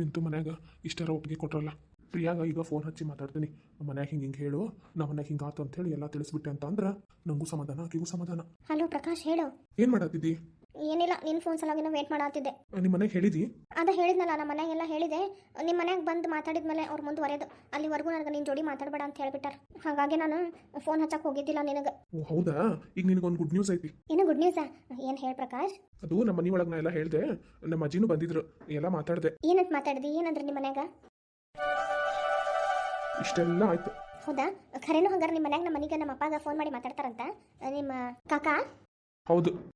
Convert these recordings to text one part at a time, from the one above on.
ಇಂತೂ ಮನ್ಯಾಗ ಇಷ್ಟರ ಒಪ್ಪಿಗೆ ಕೊಟ್ರಲ್ಲ. ಪ್ರಿಯಾಗ ಈಗ ಫೋನ್ ಹಚ್ಚಿ ಮಾತಾಡ್ತೀನಿ. ಮನ್ಯಾಗ ಹಿಂಗೆ ಹಿಂಗೆ ಹೇಳು ನಮ್ಮ ಮನ್ಯಾಗ ಹಿಂಗೆ ಅಂತ ಅಂತೇಳಿ ಎಲ್ಲ ತಿಳಿಸ್ಬಿಟ್ಟೆ ಅಂತ ಅಂದ್ರೆ ನಂಗೂ ಸಮಾಧಾನ ಆಕಿಗೂ ಸಮಾಧಾನ. ಹಲೋ ಪ್ರಕಾಶ್ ಹೇಳು. ಏನು ಮಾಡತ್ತಿದ್ದಿ ಏನಿಲ್ಲ ನಿನ್ನ ಫೋನ್ ಸಲುವಾಗಿ ವೇಟ್ ಮಾಡಾತಿದ್ದೆ. ನಿಮ್ಮ ಮನೆಗೆ ಹೇಳಿದಿ? ಅದ ಹೇಳಿದ್ನಲ್ಲ ನಮ್ಮ ಮನೆಗೆಲ್ಲ ಹೇಳಿದೆ. ನಿಮ್ಮ ಮನೆಗೆ ಬಂದು ಮಾತಾಡಿದ್ಮೇಲೆ ಅವ್ರು ಮುಂದುವರೆದು ಅಲ್ಲಿವರೆಗೂ ನನಗೆ ನಿನ್ನ ಜೋಡಿ ಮಾತಾಡಬೇಡ ಅಂತ ಹೇಳ್ಬಿಟ್ಟಾರ. ಹಾಗಾಗಿ ನಾನು ಫೋನ್ ಹಚ್ಚಕ್ಕೆ ಹೋಗಿದ್ದಿಲ್ಲ ನಿನಗೆ. ಓ ಹೌದಾ? ಈಗ ನಿನಗೊಂದು ಗುಡ್ ನ್ಯೂಸ್ ಐತಿ. ಏನು ಗುಡ್ ನ್ಯೂಸ್ ಏನು ಹೇಳಿ ಪ್ರಕಾಶ್? ಅದು ನಮ್ಮ ಮನೆ ಒಳಗೆ ನಾ ಎಲ್ಲ ಹೇಳ್ದೆ ನಮ್ಮ ಅಜ್ಜಿನೂ ಬಂದಿದ್ರು ಎಲ್ಲ ಮಾತಾಡ್ದೆ. ಏನಂತ ಮಾತಾಡಿದಿ? ಏನಂದ್ರೆ ನಿಮ್ಮ ಮನ್ಯಾಗ? ಇಷ್ಟೆಲ್ಲ ಆಯ್ತು. ಹೌದಾ? ಖರೇನು ಹಂಗಾರೆ ನಿಮ್ಮ ಮನ್ಯಾಗ ನಮ್ಮ ಮನೆಗೆ ನಮ್ಮ ಅಪ್ಪಾಗ ಫೋನ್ ಮಾಡಿ ಮಾತಾಡ್ತಾರಂತ? ನಿಮ್ಮ ಕಾಕಾ? ಹೌದು.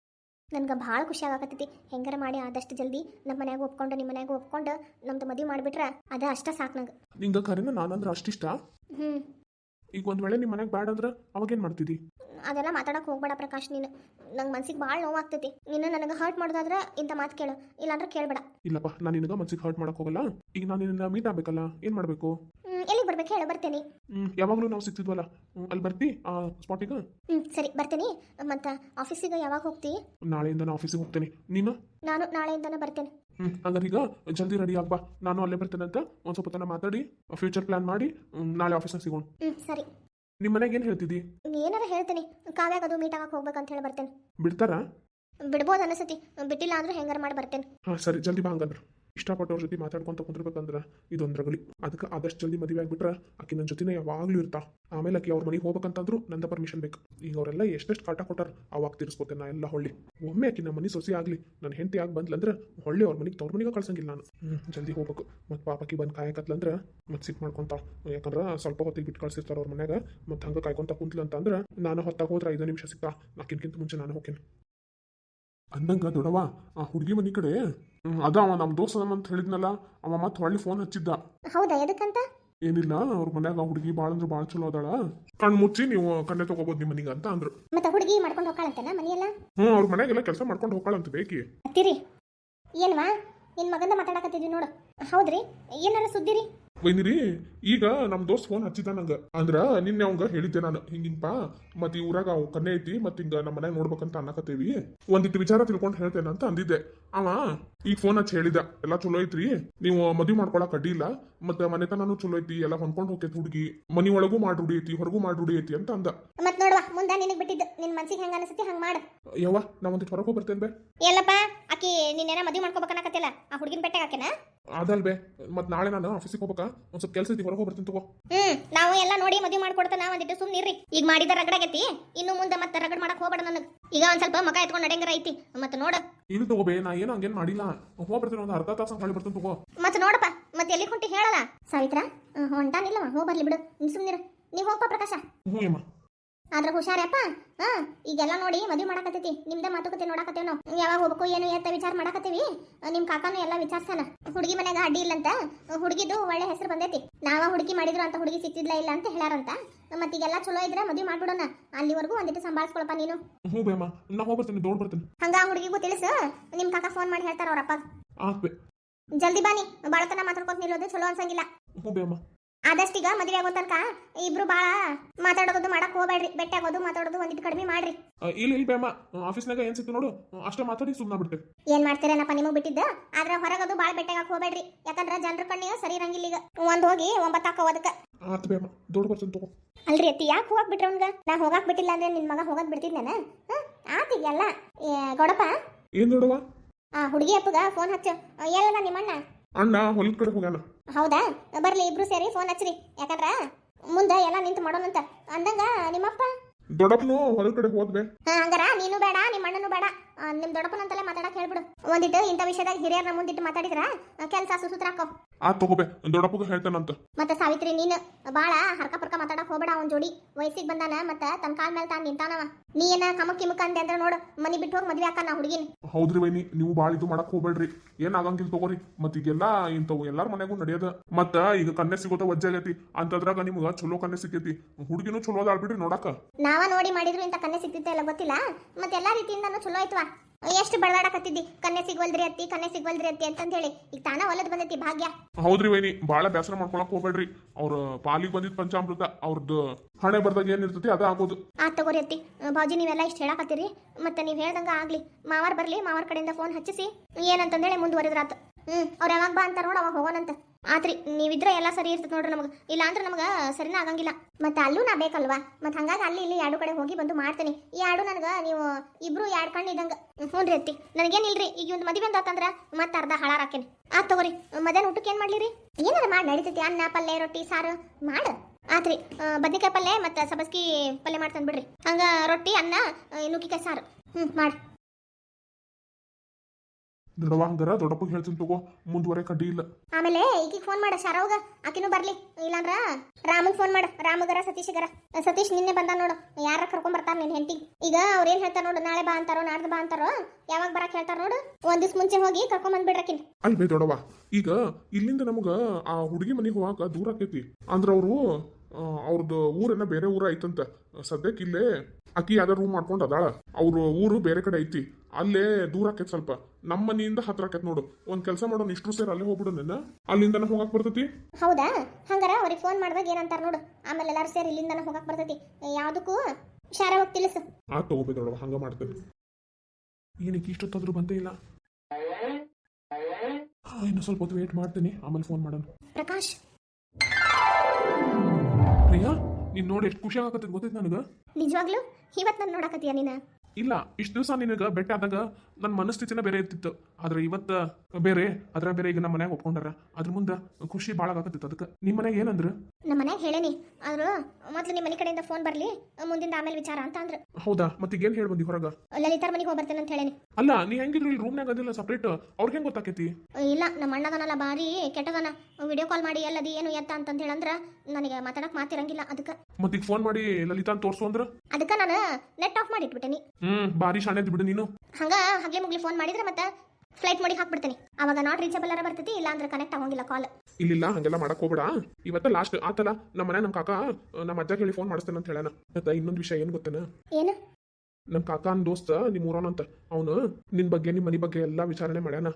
ನನ್ಗೆ ಭಾಳ ಖುಷಿ ಆಗಕತ್ತೈತಿ. ಹೆಂಗಾರ ಮಾಡಿ ಆದಷ್ಟು ಜಲ್ದಿ ನಮ್ಮ ಮನ್ಯಾಗ ಒಪ್ಕೊಂಡು ನಿಮ್ಮ ಮನ್ಯಾಗ ಒಪ್ಕೊಂಡು ನಮ್ದು ಮದುವೆ ಮಾಡಿಬಿಟ್ರೆ ಅದ ಅಷ್ಟ ಸಾಕು ನಂಗೆ. ನಿಂಗೆ ಕರೆನ ನಾನಂದ್ರೆ ಅಷ್ಟಿಷ್ಟ ಹ್ಞೂ ಈಗ ಒಂದು ವೇಳೆ ನಿಮ್ಮ ಮನೆಗೆ ಬ್ಯಾಡ ಅಂದ್ರೆ ಅವಾಗೇನು ಮಾಡ್ತಿದ್ದಿ ಅದೆಲ್ಲ ಮಾತಾಡಕ್ಕೆ ಹೋಗ್ಬೇಡ ಪ್ರಕಾಶ್ ನೀನು. ನಂಗೆ ಮನ್ಸಿಗೆ ಭಾಳ ನೋವಾಗ್ತೈತಿ. ನೀನು ನನಗೆ ಹರ್ಟ್ ಮಾಡೋದಾದ್ರೆ ಇಂಥ ಮಾತು ಕೇಳು. ಇಲ್ಲಾಂದ್ರೆ ಕೇಳಬೇಡ. ಇಲ್ಲಪ್ಪ ನಾನು ನಿನಗೆ ಮನ್ಸಿಗೆ ಹರ್ಟ್ ಮಾಡಕ್ ಹೋಗಲ್ಲ. ಈಗ ನಾನು ನಿನ್ನ ಮೀಟ್ ಆಗಬೇಕಲ್ಲ ಏನು ಮಾಡಬೇಕು? ಎಲ್ಲಿಗೆ ಬರ್ಬೇಕು ಹೇಳು ಬರ್ತೇನೆ. ಹ್ಮ್ ಯಾವಾಗಲೂ ನಾವು ಸಿಗ್ತಿದ್ವಲ್ಲ? ಹ್ಮ್, ಅಲ್ಲಿ ಬರ್ತಿ ಆ ಸ್ಪಾಟಿಗೆ ಹ್ಮ್ ಸರಿ ಬರ್ತೇನೆ. ಮತ್ತ ಆಫೀಸಿಗೆ ಯಾವಾಗ ಹೋಗ್ತಿ? ನಾಳೆಯಿಂದ ಆಫೀಸಿಗೆ ಹೋಗ್ತೇನೆ. ನೀನು? ನಾನು ನಾಳೆಯಿಂದನೇ ಬರ್ತೇನೆ. ಹ್ಮ್ ಹಂಗಾರೆ ಈಗ ಜಲ್ದಿ ರೆಡಿ ಆಗ್ಬಾ. ನಾನು ಅಲ್ಲೇ ಬರ್ತೇನೆ ಅಂತ ಒಂದು ಸ್ವಲ್ಪ ತನ ಮಾತಾಡಿ ಫ್ಯೂಚರ್ ಪ್ಲಾನ್ ಮಾಡಿ ಹ್ಮ್, ನಾಳೆ ಆಫೀಸ್ನಾಗ ಸಿಗೋಣ. ಹ್ಞೂ ಸರಿ. ನಿಮ್ಮ ಮನೆಗೆ ಏನು ಹೇಳ್ತಿದ್ದಿ ಏನಾರ ಹೇಳ್ತೀನಿ. ಕಾವ್ಯಾಗ ಅದು ಮೀಟ್ ಆಗಕ್ಕೆ ಹೋಗ್ಬೇಕಂತ ಹೇಳಿ ಬರ್ತೇನೆ. ಬಿಡ್ತಾರಾ? ಬಿಡ್ಬೋದು ಅನಿಸತಿ ಬಿಟ್ಟಿಲ್ಲ ಅಂದ್ರೆ ಹೆಂಗಾರ ಮಾಡಿ ಬರ್ತೇನೆ. ಹಾಂ ಸರಿ ಜಲ್ದಿ ಬಾ ಹಂಗಂದ್ರೆ. ಇಷ್ಟಪಟ್ಟವ್ರ ಜೊತೆ ಮಾತಾಡ್ಕೊಂತ ಕುಂದಿರ್ಬೇಕಂದ್ರೆ ಇದೊಂದು ರಗಳಿ. ಅದಕ್ಕೆ ಆದಷ್ಟು ಜಲ್ದಿ ಮದುವೆ ಆಗ್ಬಿಟ್ರೆ ಆಕಿ ನನ್ನ ಜೊತೆನೇ ಯಾವಾಗಲೂ ಇರ್ತಾ ಆಮೇಲೆ ಆಕೆ ಅವ್ರ ಮನೆಗೆ ಹೋಗ್ಬೇಕಂತಂದ್ರು ನಂದ ಪರ್ಮಿಷನ್ ಬೇಕು. ಈಗ ಅವರೆಲ್ಲ ಎಷ್ಟೆಷ್ಟು ಕಾಟ ಕೊಟ್ಟಾರ ಅವಾಗ ತೀರಿಸ್ಕೋತೇನೆ ನಾ ಎಲ್ಲ ಹೊಳ್ಳಿ. ಒಮ್ಮೆ ಆಕೆ ನಮ್ಮ ಮನೆ ಸೊಸಿ ಆಗಲಿ ನನ್ನ ಹೆಂಡತಿ ಆಗಿ ಬಂದ್ಲಂದ್ರೆ ಹೊಳ್ಳಿ ಅವ್ರ ಮನೆಗೆ ತವ್ರ ಮನೆಗೆ ಕಳ್ಸಂಗಿಲ್ಲ ನಾನು. ಜಲ್ದಿ ಹೋಗ್ಬೇಕು. ಮತ್ತು ಪಾಪಕಿ ಬಂದು ಕಾಯಕತ್ಲಂದ್ರೆ ಮತ್ತೆ ಸಿಟ್ ಮಾಡ್ಕೊಂತ ಯಾಕಂದ್ರೆ ಸ್ವಲ್ಪ ಹೊತ್ತಿಗೆ ಬಿಟ್ಟು ಕಳ್ಸಿರ್ತಾರೆ ಅವ್ರ ಮನ್ಯಾಗ. ಮತ್ತು ಹಂಗೆ ಕಾಯ್ಕೊಂತ ಕುಂತ್ಲು ಅಂತಂದ್ರೆ ನಾನು ಹೊತ್ತಾಗ ಹೋದ್ರೆ ಐದು ನಿಮಿಷ ಸಿಗ್ತಾ ಆಕಿನ್ಕಿಂತ ಮುಂಚೆ ನಾನು ಹೋಗ್ತೀನಿ. ಅಂದಂಗ ದೊಡವ ಆ ಹುಡುಗಿ ಮನೆ ಕಡೆ. ಹ್ಮ್, ಅದ ಅವ ನಮ್ಮ ದೋಸ್ತ ಅಂತ ಹೇಳಿದ್ನಲ್ಲ. ಅವ ಮತ್ತೆ ಹೊಳ್ಳಿ ಫೋನ್ ಹಚ್ಚಿದ್ದ. ಹೌದಾ ಎದಕ್ಕಂತ? ಏನಿಲ್ಲ ಅವ್ರ ಮನ್ಯಾಗ ಹುಡುಗಿ ಭಾಳ ಅಂದ್ರೆ ಭಾಳ ಚಲೋ ಅದಾಳ. ಕಣ್ಣು ಮುಚ್ಚಿ ನೀವು ಕಣ್ಣೆ ತಗೋಬೋದು ನಿಮ್ಮ ಮನೆಗೆ ಅಂತ ಅಂದ್ರು. ಮತ್ತೆ ಹುಡುಗಿ ಮಾಡ್ಕೊಂಡು ಹೋಗ್ಕಾಳಂತನ ಮನೆಯೆಲ್ಲ? ಹ್ಞೂ ಅವ್ರ ಮನ್ಯಾಗೆಲ್ಲ ಕೆಲಸ ಮಾಡ್ಕೊಂಡು ಹೋಗ್ಕೊಳ್ಳಂತ ಬೇಕಿ. ಹತ್ತಿರಿ ಏನ್ವಾ? ನಿನ್ ಮಗಂದ ಮಾತಾಡಕತ್ತಿದ್ವಿ ನೋಡು. ಹೌದ್ರಿ ಏನಾರ ಸುದ್ದಿರಿ? ವೈನಿರಿ ಈಗ ನಮ್ಮ ದೋಸ್ತ್ ಫೋನ್ ಹಚ್ಚಿದ ನಂಗೆ ಅಂದ್ರ ನಿನ್ನೆ ಅವಂಗ ಹೇಳಿದ್ದೆ ನಾನು ಹಿಂಗಿಂಪ ಮತ್ತೆ ಈ ಊರಾಗ ಅವ್ ಕನ್ನೆ ಐತಿ ಮತ್ತೆ ಹಿಂಗ ನಮ್ಮ ಮನೆ ನೋಡ್ಬೇಕಂತ ಅನ್ನಕತ್ತೇವಿ. ಒಂದಿಟ್ಟು ವಿಚಾರ ತಿಳ್ಕೊಂಡು ಹೇಳ್ತೇನೆ ಅಂತ ಅಂದಿದ್ದೆ. ಅವ ಈಗ ಫೋನ್ ಹಚ್ಚಿ ಹೇಳಿದ ಎಲ್ಲ ಚಲೋ ಐತ್ರಿ? ನೀವು ಮದುವೆ ಮಾಡ್ಕೊಳಕ್ ಅಡ್ಡಿ ಇಲ್ಲ. ಮತ್ತೆ ಮನೆತನೂ ಚಲೋ ಐತಿ ಎಲ್ಲ ಹೊಂದ್ಕೊಂಡು ಹೋಗ್ತೈತಿ ಹುಡುಗಿ. ಮನಿ ಒಳಗೂ ಮಾಡಿ ರೂಢಿ ಐತಿ ಹೊರಗೂ ಮಾಡಿ ರೂಢಿ ಐತಿ ಅಂತ ಅಂದ. ಮತ್ ನೋಡುವ ಮುಂದೆ ನಿನಗೆ ಬಿಟ್ಟಿದ್ದು ನಿನ್ ಮನ್ಸಿಗೆ ಹೆಂಗ ಅನಿಸುತ್ತೆ ಹಂಗ ಮಾಡು. ಯವ್ವ ನಾ ಒಂದಿಟ್ಟು ಹೊರಗೆ ಬರ್ತೇನೆ ಬೇ. ಎಲ್ಲಪ್ಪ ಆಕಿ ನೀನೇನ ಮದುವೆ ಮಾಡ್ಕೋಬೇಕನ್ನಕತ್ತಿಲ್ಲ. ಆ ಹುಡುಗಿನ ಬೆಟ್ಟ ಹಾಕಿನ ಅದಲ್ಬೇ ಮತ್ತೆ ನಾಳೆ ನಾನು ಆಫೀಸಿಗೆ ಹೋಗ್ಬೇಕಾ? ಒಂದ್ ಸ್ವಲ್ಪ ಕೆಲಸ ಇದೆ ಹೊರಗೆ ಹೋಗ್ಬರ್ತೀನಿ ತಗೋ. ಹ್ಮ್ ನಾವು ಎಲ್ಲ ನೋಡಿ ಮದುವೆ ಮಾಡ್ಕೊಡ್ತಾ ನಾವ್ ಒಂದಿಟ್ಟು ಸುಮ್ಮನಿರ್ರಿ ಈಗ ಮಾಡಿದ ರಗಡಾಗೈತಿ ಇನ್ನು ಮುಂದೆ ಮತ್ತೆ ರಗಡ ಮಾಡಕ್ ಹೋಗ್ಬೇಡ ನನಗೆ. ಈಗ ಒಂದ್ ಸ್ವಲ್ಪ ಮಗ ಎತ್ಕೊಂಡು ನಡೆಯಂಗಾರ ಐತಿ. ಮತ್ತೆ ನೋಡ. ಇನ್ನು ತಗೋಬೇ ನಾ ಏನು ಹಂಗೇನ್ ಮಾಡಿಲ್ಲ. ಹೋಗಿ ಬರ್ತೀನಿ ಒಂದು ಅರ್ಧ ತಾಸ ಮಾಡಿ ಬರ್ತೀನಿ ತಗೋ. ಮತ್ತೆ ನೋಡಪ್ಪ ಮತ್ತೆ ಎಲ್ಲಿ ಕುಂಟಿ ಹೇಳಲ್ಲ. ಸಾವಿತ್ರ ಹೊಂಟಾನಿಲ್ಲ ಹೋಗ್ಬರ್ಲಿ ಬಿಡು. ನೀ ಸುಮ್ನಿರು. ನೀ ಹೋಗಪ್ಪ ಪ್ರಕಾಶ. ಹ್ಞೂ ಆದ್ರೆ ಹುಷಾರಪ್ಪ ಹಾ ಈಗೆಲ್ಲ ನೋಡಿ ಮದುವೆ ಮಾಡಕತ್ತೈತಿ. ನಿಮ್ದ ಮಾತುಕತೆ ನೋಡಕತ್ತೇವ್ ನಾವು. ಯಾವಾಗ ಹೋಗ್ಬೇಕು ಏನು ಎತ್ತ ವಿಚಾರ ಮಾಡಕತ್ತೀವಿ? ನಿಮ್ ಕಾಕಾನು ಎಲ್ಲ ವಿಚಾರಿಸ್ತಾನ ಹುಡುಗಿ ಮನೆಗ ಅಡ್ಡಿ ಇಲ್ಲಂತ ಹುಡುಗಿದು ಒಳ್ಳೆ ಹೆಸರು ಬಂದೈತಿ. ನಾವ ಹುಡುಗಿ ಮಾಡಿದ್ರು ಅಂತ ಹುಡುಗಿ ಸಿಕ್ತಿದ್ಲ ಇಲ್ಲ ಅಂತ ಹೇಳಾರಂತ. ಮತ್ತೀಗೆಲ್ಲ ಚಲೋ ಇದ್ರೆ ಮದುವೆ ಮಾಡ್ಬಿಡೋಣ. ಅಲ್ಲಿವರೆಗೂ ಒಂದಿಟ್ಟು ಸಂಭಾಳಿಸ್ಕೊಳಪ್ಪ ನೀನು. ಹ್ಞೂ ಬೇಮ್ಮ ನಾ ಹೋಗ್ಬರ್ತೀನಿ ಬರ್ತೀನಿ ಹಂಗ ಆ ಹುಡುಗಿಗೂ ತಿಳಿಸು ನಿಮ್ ಕಾಕ ಫೋನ್ ಮಾಡಿ ಹೇಳ್ತಾರ ಅವ್ರಪ್ಪ. ಜಲ್ದಿ ಬಾನಿ ಬಾಳತನ ಮಾತಾಡ್ಕೊತ ನಿಲ್ಲೋದು ಚಲೋ ಅನ್ಸಂಗಿಲ್ಲ. ಹ್ಞೂ ಬೇಮ್ಮ ಆದಷ್ಟೀಗ ಮದುವೆ ಆಗೋ ತನಕ ಇಬ್ರು ಬಾಳ ಮಾತಾಡೋದು ಮಾಡಕ್ ಹೋಗ್ಬೇಡ್ರಿ. ಬೆಟ್ಟ ಆಗೋದು ಮಾತಾಡೋದು ಒಂದಿಟ್ಟು ಕಡಿಮೆ ಮಾಡ್ರಿ. ಇಲ್ಲ ಇಲ್ಲ ಬೇಮ್ಮ ಆಫೀಸ್ನಾಗ ಏನು ಸಿಕ್ತು ನೋಡು. ಅಷ್ಟೇ ಮಾತಾಡಿ ಸುಮ್ಮನೆ ಬಿಡ್ತೇವೆ ಏನ್ ಮಾಡ್ತೀರೇನಪ್ಪ ನಿಮಗ್ ಬಿಟ್ಟಿದ್ದ? ಆದ್ರ ಹೊರಗದು ಭಾಳ ಬೆಟ್ಟಾಗ ಹೋಗ್ಬೇಡ್ರಿ. ಯಾಕಂದ್ರ ಜನರ ಕಣ್ಣಿಗೆ ಸರಿ ಇರಂಗಿಲ್ಲ ಈಗ. ಒಂದ್ ಹೋಗಿ ಒಂಬತ್ತಾಕ ಅದಕ್ಕ. ಆತ್ ಬೇಮ್ಮ ದೌಡ್ ಬರ್ತೀನಿ ತಗೋ. ಅಲ್ರಿ ಅತ್ತಿ ಯಾಕೆ ಹೋಗಕ್ ಬಿಟ್ರ ಅವ್ನ್ಗ? ನಾ ಹೋಗಾಕ್ ಬಿಟ್ಟಿಲ್ಲ ಅಂದ್ರೆ ನಿನ್ ಮಗ ಹೋಗಕ್ ಬಿಡ್ತಿದ್ನೇನ? ಆತೀಗೆಲ್ಲ ಗೌಡಪ್ಪ? ಏನು ದೊಡವ ಆ ಹುಡುಗಿ ಅಪ್ಪಗ ಫೋನ್ ಹಚ್ಚ. ಎಲ್ಲದ ನಿಮ್ಮಣ್ಣ. ಅಣ್ಣ ಹೊಲದ ಕಡೆ ಹೋಗ್ಯಾನ. ಹೌದಾ? ಬರ್ಲಿ ಇಬ್ರು ಸೇರಿ ಫೋನ್ ಹಚ್ಚ್ರಿ ಯಾಕಂದ್ರ ಮುಂದೆ ಎಲ್ಲ ನಿಂತು ಮಾಡೋಣಂತ. ಅಂದಂಗ ನಿಮ್ಮಪ್ಪ? ದೊಡ್ಡಪ್ಪನು ಹೊರಗಡೆ ಹಾ ಹಂಗಾರ? ನೀನು ಬೇಡ ನಿಮ್ಮ ಅಣ್ಣನೂ ಬೇಡ. ನಿಮ್ ದೊಡ್ಡಪ್ಪನಂತಲೇ ಮಾತಾಡಕ್ ಹೇಳ್ಬಿಡು. ಒಂದಿಟ್ಟು ಇಂಥ ವಿಷಯದಾಗ ಹಿರಿಯರ್ನ ಮುಂದಿಟ್ಟು ಮಾತಾಡಿದ್ರ? ಕೆಲಸ ಸುಸುತ್ರಾಕೋ ಆ ತಗೋಬೆ ದೊಡ್ಡಪ್ಪಗೆ ಹೇಳ್ತಾನಂತ. ಮತ್ತೆ ಸಾವಿತ್ರಿ ನೀನು ಬಾಳ ಹರ್ಕ ಪರ್ಕ ಮಾತಾಡಕ್ ಹೋಗ್ಬೇಡ ಅವನ್ ಜೋಡಿ. ವಯಸ್ಸಿಗೆ ಬಂದಾನ ಮತ್ತ ತನ್ ಕಾಲ್ ಮೇಲೆ ತಾನು ನಿಂತಾನವ. ನೀ ಏನ ಕಮಕ್ ಕಿಮಕ್ ಅಂದೆ ಅಂದ್ರೆ ನೋಡು ಮನಿ ಬಿಟ್ಟು ಹೋಗಿ ಮದ್ವೆ ಹಾಕ ನಾ ಹುಡುಗಿನ. ಹೌದ್ರಿ ವೈನಿ ನೀವು ಬಾಳ ಇದು ಮಾಡಕ್ ಹೋಗ್ಬೇಡ್ರಿ. ಏನ್ ಆಗಂಗಿಲ್ಲ ತಗೋರಿ. ಮತ್ ಈಗೆಲ್ಲ ಇಂಥವು ಎಲ್ಲಾರ ಮನೆಗೂ ನಡೆಯದ. ಮತ್ತ ಈಗ ಕನ್ನೆ ಸಿಗೋದ ವಜ್ಜೆ ಆಗೈತಿ ಅಂತದ್ರಾಗ ನಿಮ್ಗ ಚಲೋ ಕನ್ನೆ ಸಿಕ್ಕೈತಿ. ಹುಡುಗಿನೂ ಚಲೋ ಅದ ಬಿಡ್ರಿ ನೋಡಾಕ. ನಾವ ನೋಡಿ ಮಾಡಿದ್ರು ಇಂತ ಕನ್ನೆ ಸಿಕ್ತಿತ್ತ ಇಲ್ಲ ಗೊತ್ತಿಲ್ಲ. ಮತ್ತೆ ಎಲ್ಲಾ ರೀತಿಯಿಂದನೂ ಚಲೋ ಆಯ್ತವಾ. ಎಷ್ಟು ಬಡದಾಡಕತ್ತಿದ್ದಿ? ಕನ್ನೆ ಸಿಗ್ವಲ್ದ್ರಿ ಅತ್ತಿ ಕನ್ನೆ ಸಿಗ್ವಲ್ದ್ರಿ ಅತ್ತಿ ಅಂತಂದ ಹೇಳಿ. ಈಗ ತಾನ ಹೊಲದ್ ಬಂದೈತಿ ಭಾಗ್ಯ. ಹೌದ್ರಿ ವೈನಿ ಬಾಳ ಬೇಸರ ಮಾಡ್ಕೊಳಕ್ ಹೋಗ್ಬೇಡ್ರಿ. ಅವ್ರ ಪಾಲಿಗೆ ಬಂದಿದ್ ಪಂಚಾಮೃತ ಅವ್ರದ್ದು ಹಣೆ ಬರ್ದಾಗ ಏನ್ ಇರ್ತತಿ ಅದ ಆಗೋದು. ಆ ತಗೋರಿ ಅತ್ತಿ. ಬಾಜಿ ನೀವೆಲ್ಲ ಇಷ್ಟ ಹೇಳಕತ್ತೀರಿ. ಮತ್ತೆ ನೀವು ಹೇಳ್ದಂಗ ಆಗ್ಲಿ. ಮಾವಾರ್ ಬರ್ಲಿ ಮಾವಾರ್ ಕಡೆಯಿಂದ ಫೋನ್ ಹಚ್ಚಿಸಿ. ಏನಂತಂದೇಳಿ ಮುಂದುವರಿದ್ರಾತು. ಹ್ಮ್, ಅವ್ರ ಯಾವಾಗ ಬಾ ಅಂತಾರ ನೋಡು, ಅವಾಗ ಹೋಗೋಣಂತ. ಆತ್ರಿ, ನೀವಿದ್ರೆ ಎಲ್ಲ ಸರಿ ಇರ್ತದೆ ನೋಡ್ರಿ ನಮಗೆ. ಇಲ್ಲ ಅಂದ್ರೆ ನಮಗೆ ಸರಿನ ಆಗಂಗಿಲ್ಲ. ಮತ್ತೆ ಅಲ್ಲೂ ನಾ ಬೇಕಲ್ವಾ? ಮತ್ತೆ ಹಂಗಾಗಿ ಅಲ್ಲಿ ಇಲ್ಲಿ ಎರಡು ಕಡೆ ಹೋಗಿ ಬಂದು ಮಾಡ್ತೀನಿ. ಈ ಆಡು ನನಗೆ ನೀವು ಇಬ್ರು ಎರಡು ಕಣ್ಣು ಇದ್ದಂಗೆ. ಹ್ಞೂ ರೀ ಅತ್ತಿ. ನನಗೇನಿಲ್ರಿ ಈಗ ಒಂದು ಮದುವೆ ಅಂತಂದ್ರೆ ಮತ್ತೆ ಅರ್ಧ ಹಾಳಾರಾಕೇನಿ ಆತ್ ತಗೋರಿ, ಮಧ್ಯಾಹ್ನ ಊಟಕ್ಕೆ ಏನು ಮಾಡ್ಲಿ ರೀ ಏನಾರ ಮಾಡಿ, ನಡೀತೈತಿ ಅನ್ನ, ಪಲ್ಯ, ರೊಟ್ಟಿ, ಸಾರು. ಮಾಡು. ಆತ್ರಿ ಬದ್ನಿಕಾಯಿ ಪಲ್ಯ ಮತ್ತು ಸಬಸ್ಗಿ ಪಲ್ಯ ಮಾಡ್ತಾನೆ ಬಿಡ್ರಿ. ಹಂಗ ರೊಟ್ಟಿ, ಅನ್ನ ನುಗ್ಗಿಕಾಯಿ ಸಾರು. ಹ್ಞೂ ಮಾಡಿ. ದೊಡ್ಡವ ಹಂಗಾರ ದೊಡ್ಡಪ್ಪಗೆ ಹೇಳ್ತೀನಿ ತಗೋ ಮುಂದುವರೆ ಕಡ್ಡಿ ಇಲ್ಲ. ಆಮೇಲೆ ಈಗಿಗೆ ಫೋನ್ ಮಾಡ ಶಾರವ್ಗ ಆಕಿನೂ ಬರ್ಲಿ ಇಲ್ಲಾಂದ್ರ ರಾಮನ್ ಫೋನ್ ಮಾಡ ರಾಮಗರ ಸತೀಶ್ಗರ. ಸತೀಶ್ ನಿನ್ನೆ ಬಂದ ನೋಡು ಯಾರ ಕರ್ಕೊಂಡ್ ಬರ್ತಾರ ನಿನ್ ಹೆಂಡತಿ. ಈಗ ಅವ್ರ ಏನ್ ಹೇಳ್ತಾರ ನೋಡು ನಾಳೆ ಬಾ ಅಂತಾರೋ ನಾಡ್ದು ಬಾ ಅಂತಾರೋ ಯಾವಾಗ ಬರಕ್ ಹೇಳ್ತಾರ ನೋಡು. ಒಂದ್ ದಿವ್ಸ ಮುಂಚೆ ಹೋಗಿ ಕರ್ಕೊಂಡ್ ಬಂದ್ಬಿಡ್ರಕಿನ್. ಅಲ್ವೇ ದೊಡವ ಈಗ ಇಲ್ಲಿಂದ ನಮಗ ಆ ಹುಡುಗಿ ಮನೆಗೆ ಹೋಗಾಕ ದೂರ ಆಕೈತಿ. ಅಂದ್ರ ಅವರು ಅವ್ರದ್ದು ಊರನ್ನ ಬೇರೆ ಊರ ಐತಂತ. ಸದ್ಯಕ್ಕೆ ಇಲ್ಲೇ ಅಕ್ಕಿ ಯಾವ್ದಾರು ರೂಮ್ ಮಾಡ್ಕೊಂಡು ಅದಾಳ. ಅವ್ರ ಊರು ಬೇರೆ ಕಡೆ ಐತಿ. ಅಲ್ಲೇ ದೂರ ಆಕೈತಿ ಸ್ವಲ್ಪ. ನಮ್ಮ ಮನೆಯಿಂದ ಹತ್ರ ಆಕೈತಿ ನೋಡು. ಒಂದ್ ಕೆಲಸ ಮಾಡೋಣ ಇಷ್ಟು ಸೇರಿ ಅಲ್ಲೇ ಹೋಗ್ಬಿಡು ನಿನ್ನ ಅಲ್ಲಿಂದನ ಹೋಗಕ್ ಬರ್ತೈತಿ? ಹೌದಾ? ಹಂಗಾರ ಅವ್ರಿಗೆ ಫೋನ್ ಮಾಡಿದಾಗ ಏನಂತಾರ ನೋಡು. ಆಮೇಲೆ ಎಲ್ಲಾರು ಸೇರಿ ಇಲ್ಲಿಂದನ ಹೋಗಕ್ ಬರ್ತೈತಿ. ಯಾವ್ದಕ್ಕೂ ಶಾರ ತಿಳಿಸು. ಆ ತಗೋಬೇ ನೋಡುವ ಹಂಗ ಮಾಡ್ತೇನೆ. ಏನಕ್ಕೆ ಇಷ್ಟೊತ್ತಾದ್ರೂ ಬಂದೇ ಇಲ್ಲ? ಇನ್ನು ಸ್ವಲ್ಪ ಹೊತ್ತು ವೇಟ್ ಮಾಡ್ತೀನಿ. ಆಮೇಲೆ ಫೋನ್ ಮಾಡೋಣ. ಪ್ರಕಾಶ್. ಪ್ರಿಯಾ ನೀನ್ ನೋಡಿ ಎಷ್ಟು ಖುಷಿ ಆಗತ್ತೆ ಗೊತ್ತೈತಿ ನನಗೆ? ನಿಜವಾಗ್ಲೂ? ಇವತ್ ನಾನು ನೋಡಕತ್ತೀಯ ನೀನ? ಇಲ್ಲ ಇಷ್ಟು ದಿವಸ ನಿನಗ ಬೆಟ್ಟ ಆದಾಗ ನನ್ನ ಮನಸ್ಥಿತಿನ ಬೇರೆ ಇರ್ತಿತ್ತು. ಆದ್ರೆ ಇವತ್ತ ಬೇರೆ ಅದ್ರ ಬೇರೆ ಈಗ ನಮ್ಮ ಮನ್ಯಾಗ ಒಪ್ಕೊಂಡಾರ. ಅದ್ರ ಮುಂದೆ ಖುಷಿ ಭಾಳ ಆಗತ್ತಿತ್ತು ಅದಕ್ಕೆ. ನಿಮ್ಮ ಮನ್ಯಾಗ ಏನಂದ್ರು? ನಮ್ಮ ಮನ್ಯಾಗ ಹೇಳೇನಿ. ಆದ್ರು ಮೊದ್ಲು ನಿಮ್ಮ ಮನೆ ಕಡೆಯಿಂದ ಫೋನ್ ಬರಲಿ ಮುಂದಿಂದ ಆಮೇಲೆ ವಿಚಾರ ಅಂತ ಅಂದ್ರು. ಹೌದಾ? ಮತ್ತೆ ಏನ್ ಹೇಳಿ ಬಂದಿ ಹೊರಗ? ಲಲಿತಾರ್ ಮನೆಗೆ ಹೋಗಿ ಬರ್ತೇನೆ ಅಂತ ಹೇಳೇನಿ. ಅಲ್ಲ ನೀ ಹೆಂಗಿದ್ರು ಇಲ್ಲಿ ರೂಮ್ನಾಗ ಅದಿಲ್ಲ ಸಪ್ರೇಟ್ ಅವ್ರಿಗೆ ಹೆಂಗ್ ಗೊತ್ತಾಕೈತಿ? ಇಲ್ಲ ನಮ್ಮ ಅಣ್ಣದನಲ್ಲ ಬಾರಿ ಕೆಟ್ಟದನ. ವಿಡಿಯೋ ಕಾಲ್ ಮಾಡಿ ಎಲ್ಲದಿ ಏನು ಎತ್ತ ಅಂತಂದ ಹೇಳಂದ್ರ ನನಗೆ ಮಾತಾಡಕ್ ಮಾತಿರಂಗಿಲ್ಲ ಅದಕ್ಕೆ ಮತ್ತೆ ಫೋನ್ ಮಾಡಿ ಲಲಿತಾ ತೋರ್ಸು ಅಂದ್ರ? ಅದಕ್ಕೆ ನಾನು ನೆಟ್ ಆಫ್ ಮಾಡಿ ಇಟ್ಬಿಟ್ಟೇನಿ ಹ್ಮ್ ಬಾರಿ ಶಾಣೆ ಬಿಡು ನೀನು. ಹಂಗ ಹಗ್ಲಿ ಮುಗ್ಲಿ ಫೋನ್ ಮಾಡಿದ್ರೆ ಮತ್ತೆ ಫ್ಲೈಟ್ ಮಾಡಿ ಹಾಕ್ಬಿಡ್ತೀನಿ. ಅವಾಗ ನಾಟ್ ರೀಚಬಲ್ ಅರ ಬರ್ತೈತಿ ಇಲ್ಲ ಅಂದ್ರೆ ಕನೆಕ್ಟ್ ಆಗೋಂಗಿಲ್ಲ ಕಾಲ್ ಇಲ್ಲ ಹಂಗೆಲ್ಲ ಮಾಡಕ್ ಹೋಗ್ಬೇಡ. ಇವತ್ತ ಲಾಸ್ಟ್ ಆತಲ್ಲ ನಮ್ಮ ಮನೆ ನಮ್ಮ ಕಾಕ ನಮ್ಮ ಅಜ್ಜ ಹೇಳಿ ಫೋನ್ ಮಾಡಿಸ್ತೇನೆ ಅಂತ ಹೇಳಣ ಇನ್ನೊಂದು ವಿಷಯ ಏನು ಗೊತ್ತೇನ? ಏನು? ನಮ್ಮ ಕಾಕನ ದೋಸ್ತ ನಿಮ್ಮ ಊರವನಂತ ಅವನು ನಿನ್ನ ಬಗ್ಗೆ ನಿಮ್ಮ ಮನೆ ಬಗ್ಗೆ ಎಲ್ಲ ವಿಚಾರಣೆ ಮಾಡ್ಯಾನ.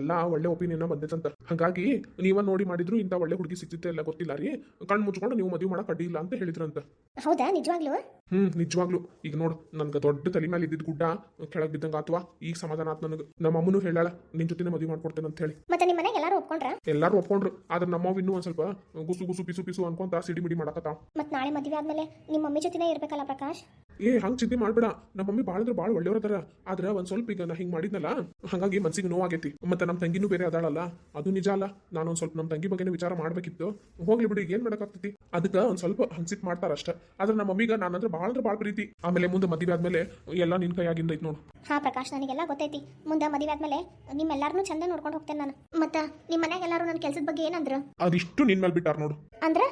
ಎಲ್ಲ ಒಳ್ಳೆ ಒಪಿನಿಯನ್ ಬಂದೈತಂತ ಹಾಗಾಗಿ ನೀವ ನೋಡಿ ಮಾಡಿದ್ರು ಇಂಥ ಒಳ್ಳೆ ಹುಡುಗಿ ಸಿಕ್ತಿತ್ತೆ ಎಲ್ಲ ಗೊತ್ತಿಲ್ಲ ರೀ. ಕಣ್ಣು ಮುಚ್ಕೊಂಡು ನೀವು ಮದುವೆ ಮಾಡಕ್ ಅಡ್ಡಿ ಇಲ್ಲ ಅಂತ ಹೇಳಿದ್ರಂತ. ಹೌದಾ ನಿಜವಾಗ್ಲೂ? ಹ್ಮ್ ನಿಜವಾಗ್ಲು. ಈಗ ನೋಡು ನನ್ಗೆ ದೊಡ್ಡ ತಲೆ ಮೇಲೆ ಇದ್ದಿದ್ ಗುಡ್ಡ ಕೆಳಗ್ ಬಿದ್ದಂಗ ಅಥವಾ ಈಗ ಸಮಾಧಾನ ಆತ್ ನನಗೆ. ನಮ್ಮ ಅಮ್ಮನು ಹೇಳಾಳ ನಿನ್ ಜೊತೆ ಮದುವೆ ಮಾಡ್ಕೊಡ್ತೇನೆ ಅಂತ ಹೇಳಿ. ಮತ್ತೆ ನಿಮ್ಮ ಮನೆಗೆ ಎಲ್ಲಾರು ಒಪ್ಕೊಂಡ್ರ? ಎಲ್ಲಾರು ಒಪ್ಕೊಂಡ್ರು. ಆದ್ರೆ ನಮ್ಮವ್ ಇನ್ನೂ ಒಂದ್ ಸ್ವಲ್ಪ ಗುಸು ಗುಸು ಪಿಸು ಪಿಸು ಅನ್ಕೊಂತ ಸಿಡಿ ಮಿಡಿ ಮಾಡಕತ್ತಾವ ಮತ್ ನಾಳೆ ಮದುವೆ ಆದ್ಮೇಲೆ ನಿಮ್ಮ ಮಮ್ಮಿ ಜೊತೆನೇ ಇರ್ಬೇಕಲ್ಲ ಪ್ರಕಾಶ್? ಏ ಹಂಗ್ ಚಿಂತೆ ಮಾಡ್ಬೇಡ. ನಮ್ಮ ಮಮ್ಮಿ ಭಾಳ ಅಂದ್ರೆ ಭಾಳ ಒಳ್ಳೆಯವ್ರ ಅದಾರ. ಆದ್ರೆ ಒಂದ್ ಸ್ವಲ್ಪ ಈಗ ನಾ ಹಿಂಗ್ ಮಾಡಿದ್ನಲ್ಲ ಹಂಗಾಗಿ ಮನ್ಸಿಗೆ ನೋವಾಗೈತಿ ಮತ್ತೆ ನಮ್ಮ ತಂಗಿನೂ ಬೇರೆ ಅದಾಳಲ್ಲ. ಅದು ನಿಜ ಅಲ್ಲ. ನಾನು ಒಂದ್ ಸ್ವಲ್ಪ ನಮ್ಮ ತಂಗಿ ಬಗ್ಗೆ ವಿಚಾರ ಮಾಡ್ಬೇಕಿತ್ತು. ಹೋಗ್ಲಿ ಬಿಡಿ ಏನ್ ಮಾಡಕ್ಕಾಗ್ತೈತಿ? ಅದಕ್ಕೆ ಒಂದ್ ಸ್ವಲ್ಪ ಹಂಸಿಕ್ ಮಾಡ್ತಾರ ಅಷ್ಟ. ಆದ್ರೆ ನಮ್ಮ ಮಮ್ಮಿಗ ನಾನಂದ್ರೆ ಭಾಳ ಅಂದ್ರೆ ಭಾಳ ಪ್ರೀತಿ. ಆಮೇಲೆ ಮುಂದೆ ಮದುವೆ ಆದ್ಮೇಲೆ ಎಲ್ಲ ನಿನ್ ಕೈಯಾಗಿಂದ ಐತ್ ನೋಡು. ಹಾ ಪ್ರಕಾಶ್ ನನಗೆಲ್ಲ ಗೊತ್ತೈತಿ. ಮುಂದೆ ಮದುವೆ ಆದ್ಮೇಲೆ ನಿಮ್ಮೆಲ್ಲಾರನ್ನೂ ಚಂದ ನೋಡ್ಕೊಂಡು ಹೋಗ್ತೇನೆ ನಾನು. ಮತ್ತೆ ನಿಮ್ಮ ಮನ್ಯಾಗ ಎಲ್ಲಾರು ನನ್ನ ಕೆಲಸದ ಬಗ್ಗೆ ಏನಂದ್ರ? ಅದಿಷ್ಟು ನಿನ್ ಮೇಲೆ ಬಿಟ್ಟಾರ ನೋಡು. ಅಂದ್ರ?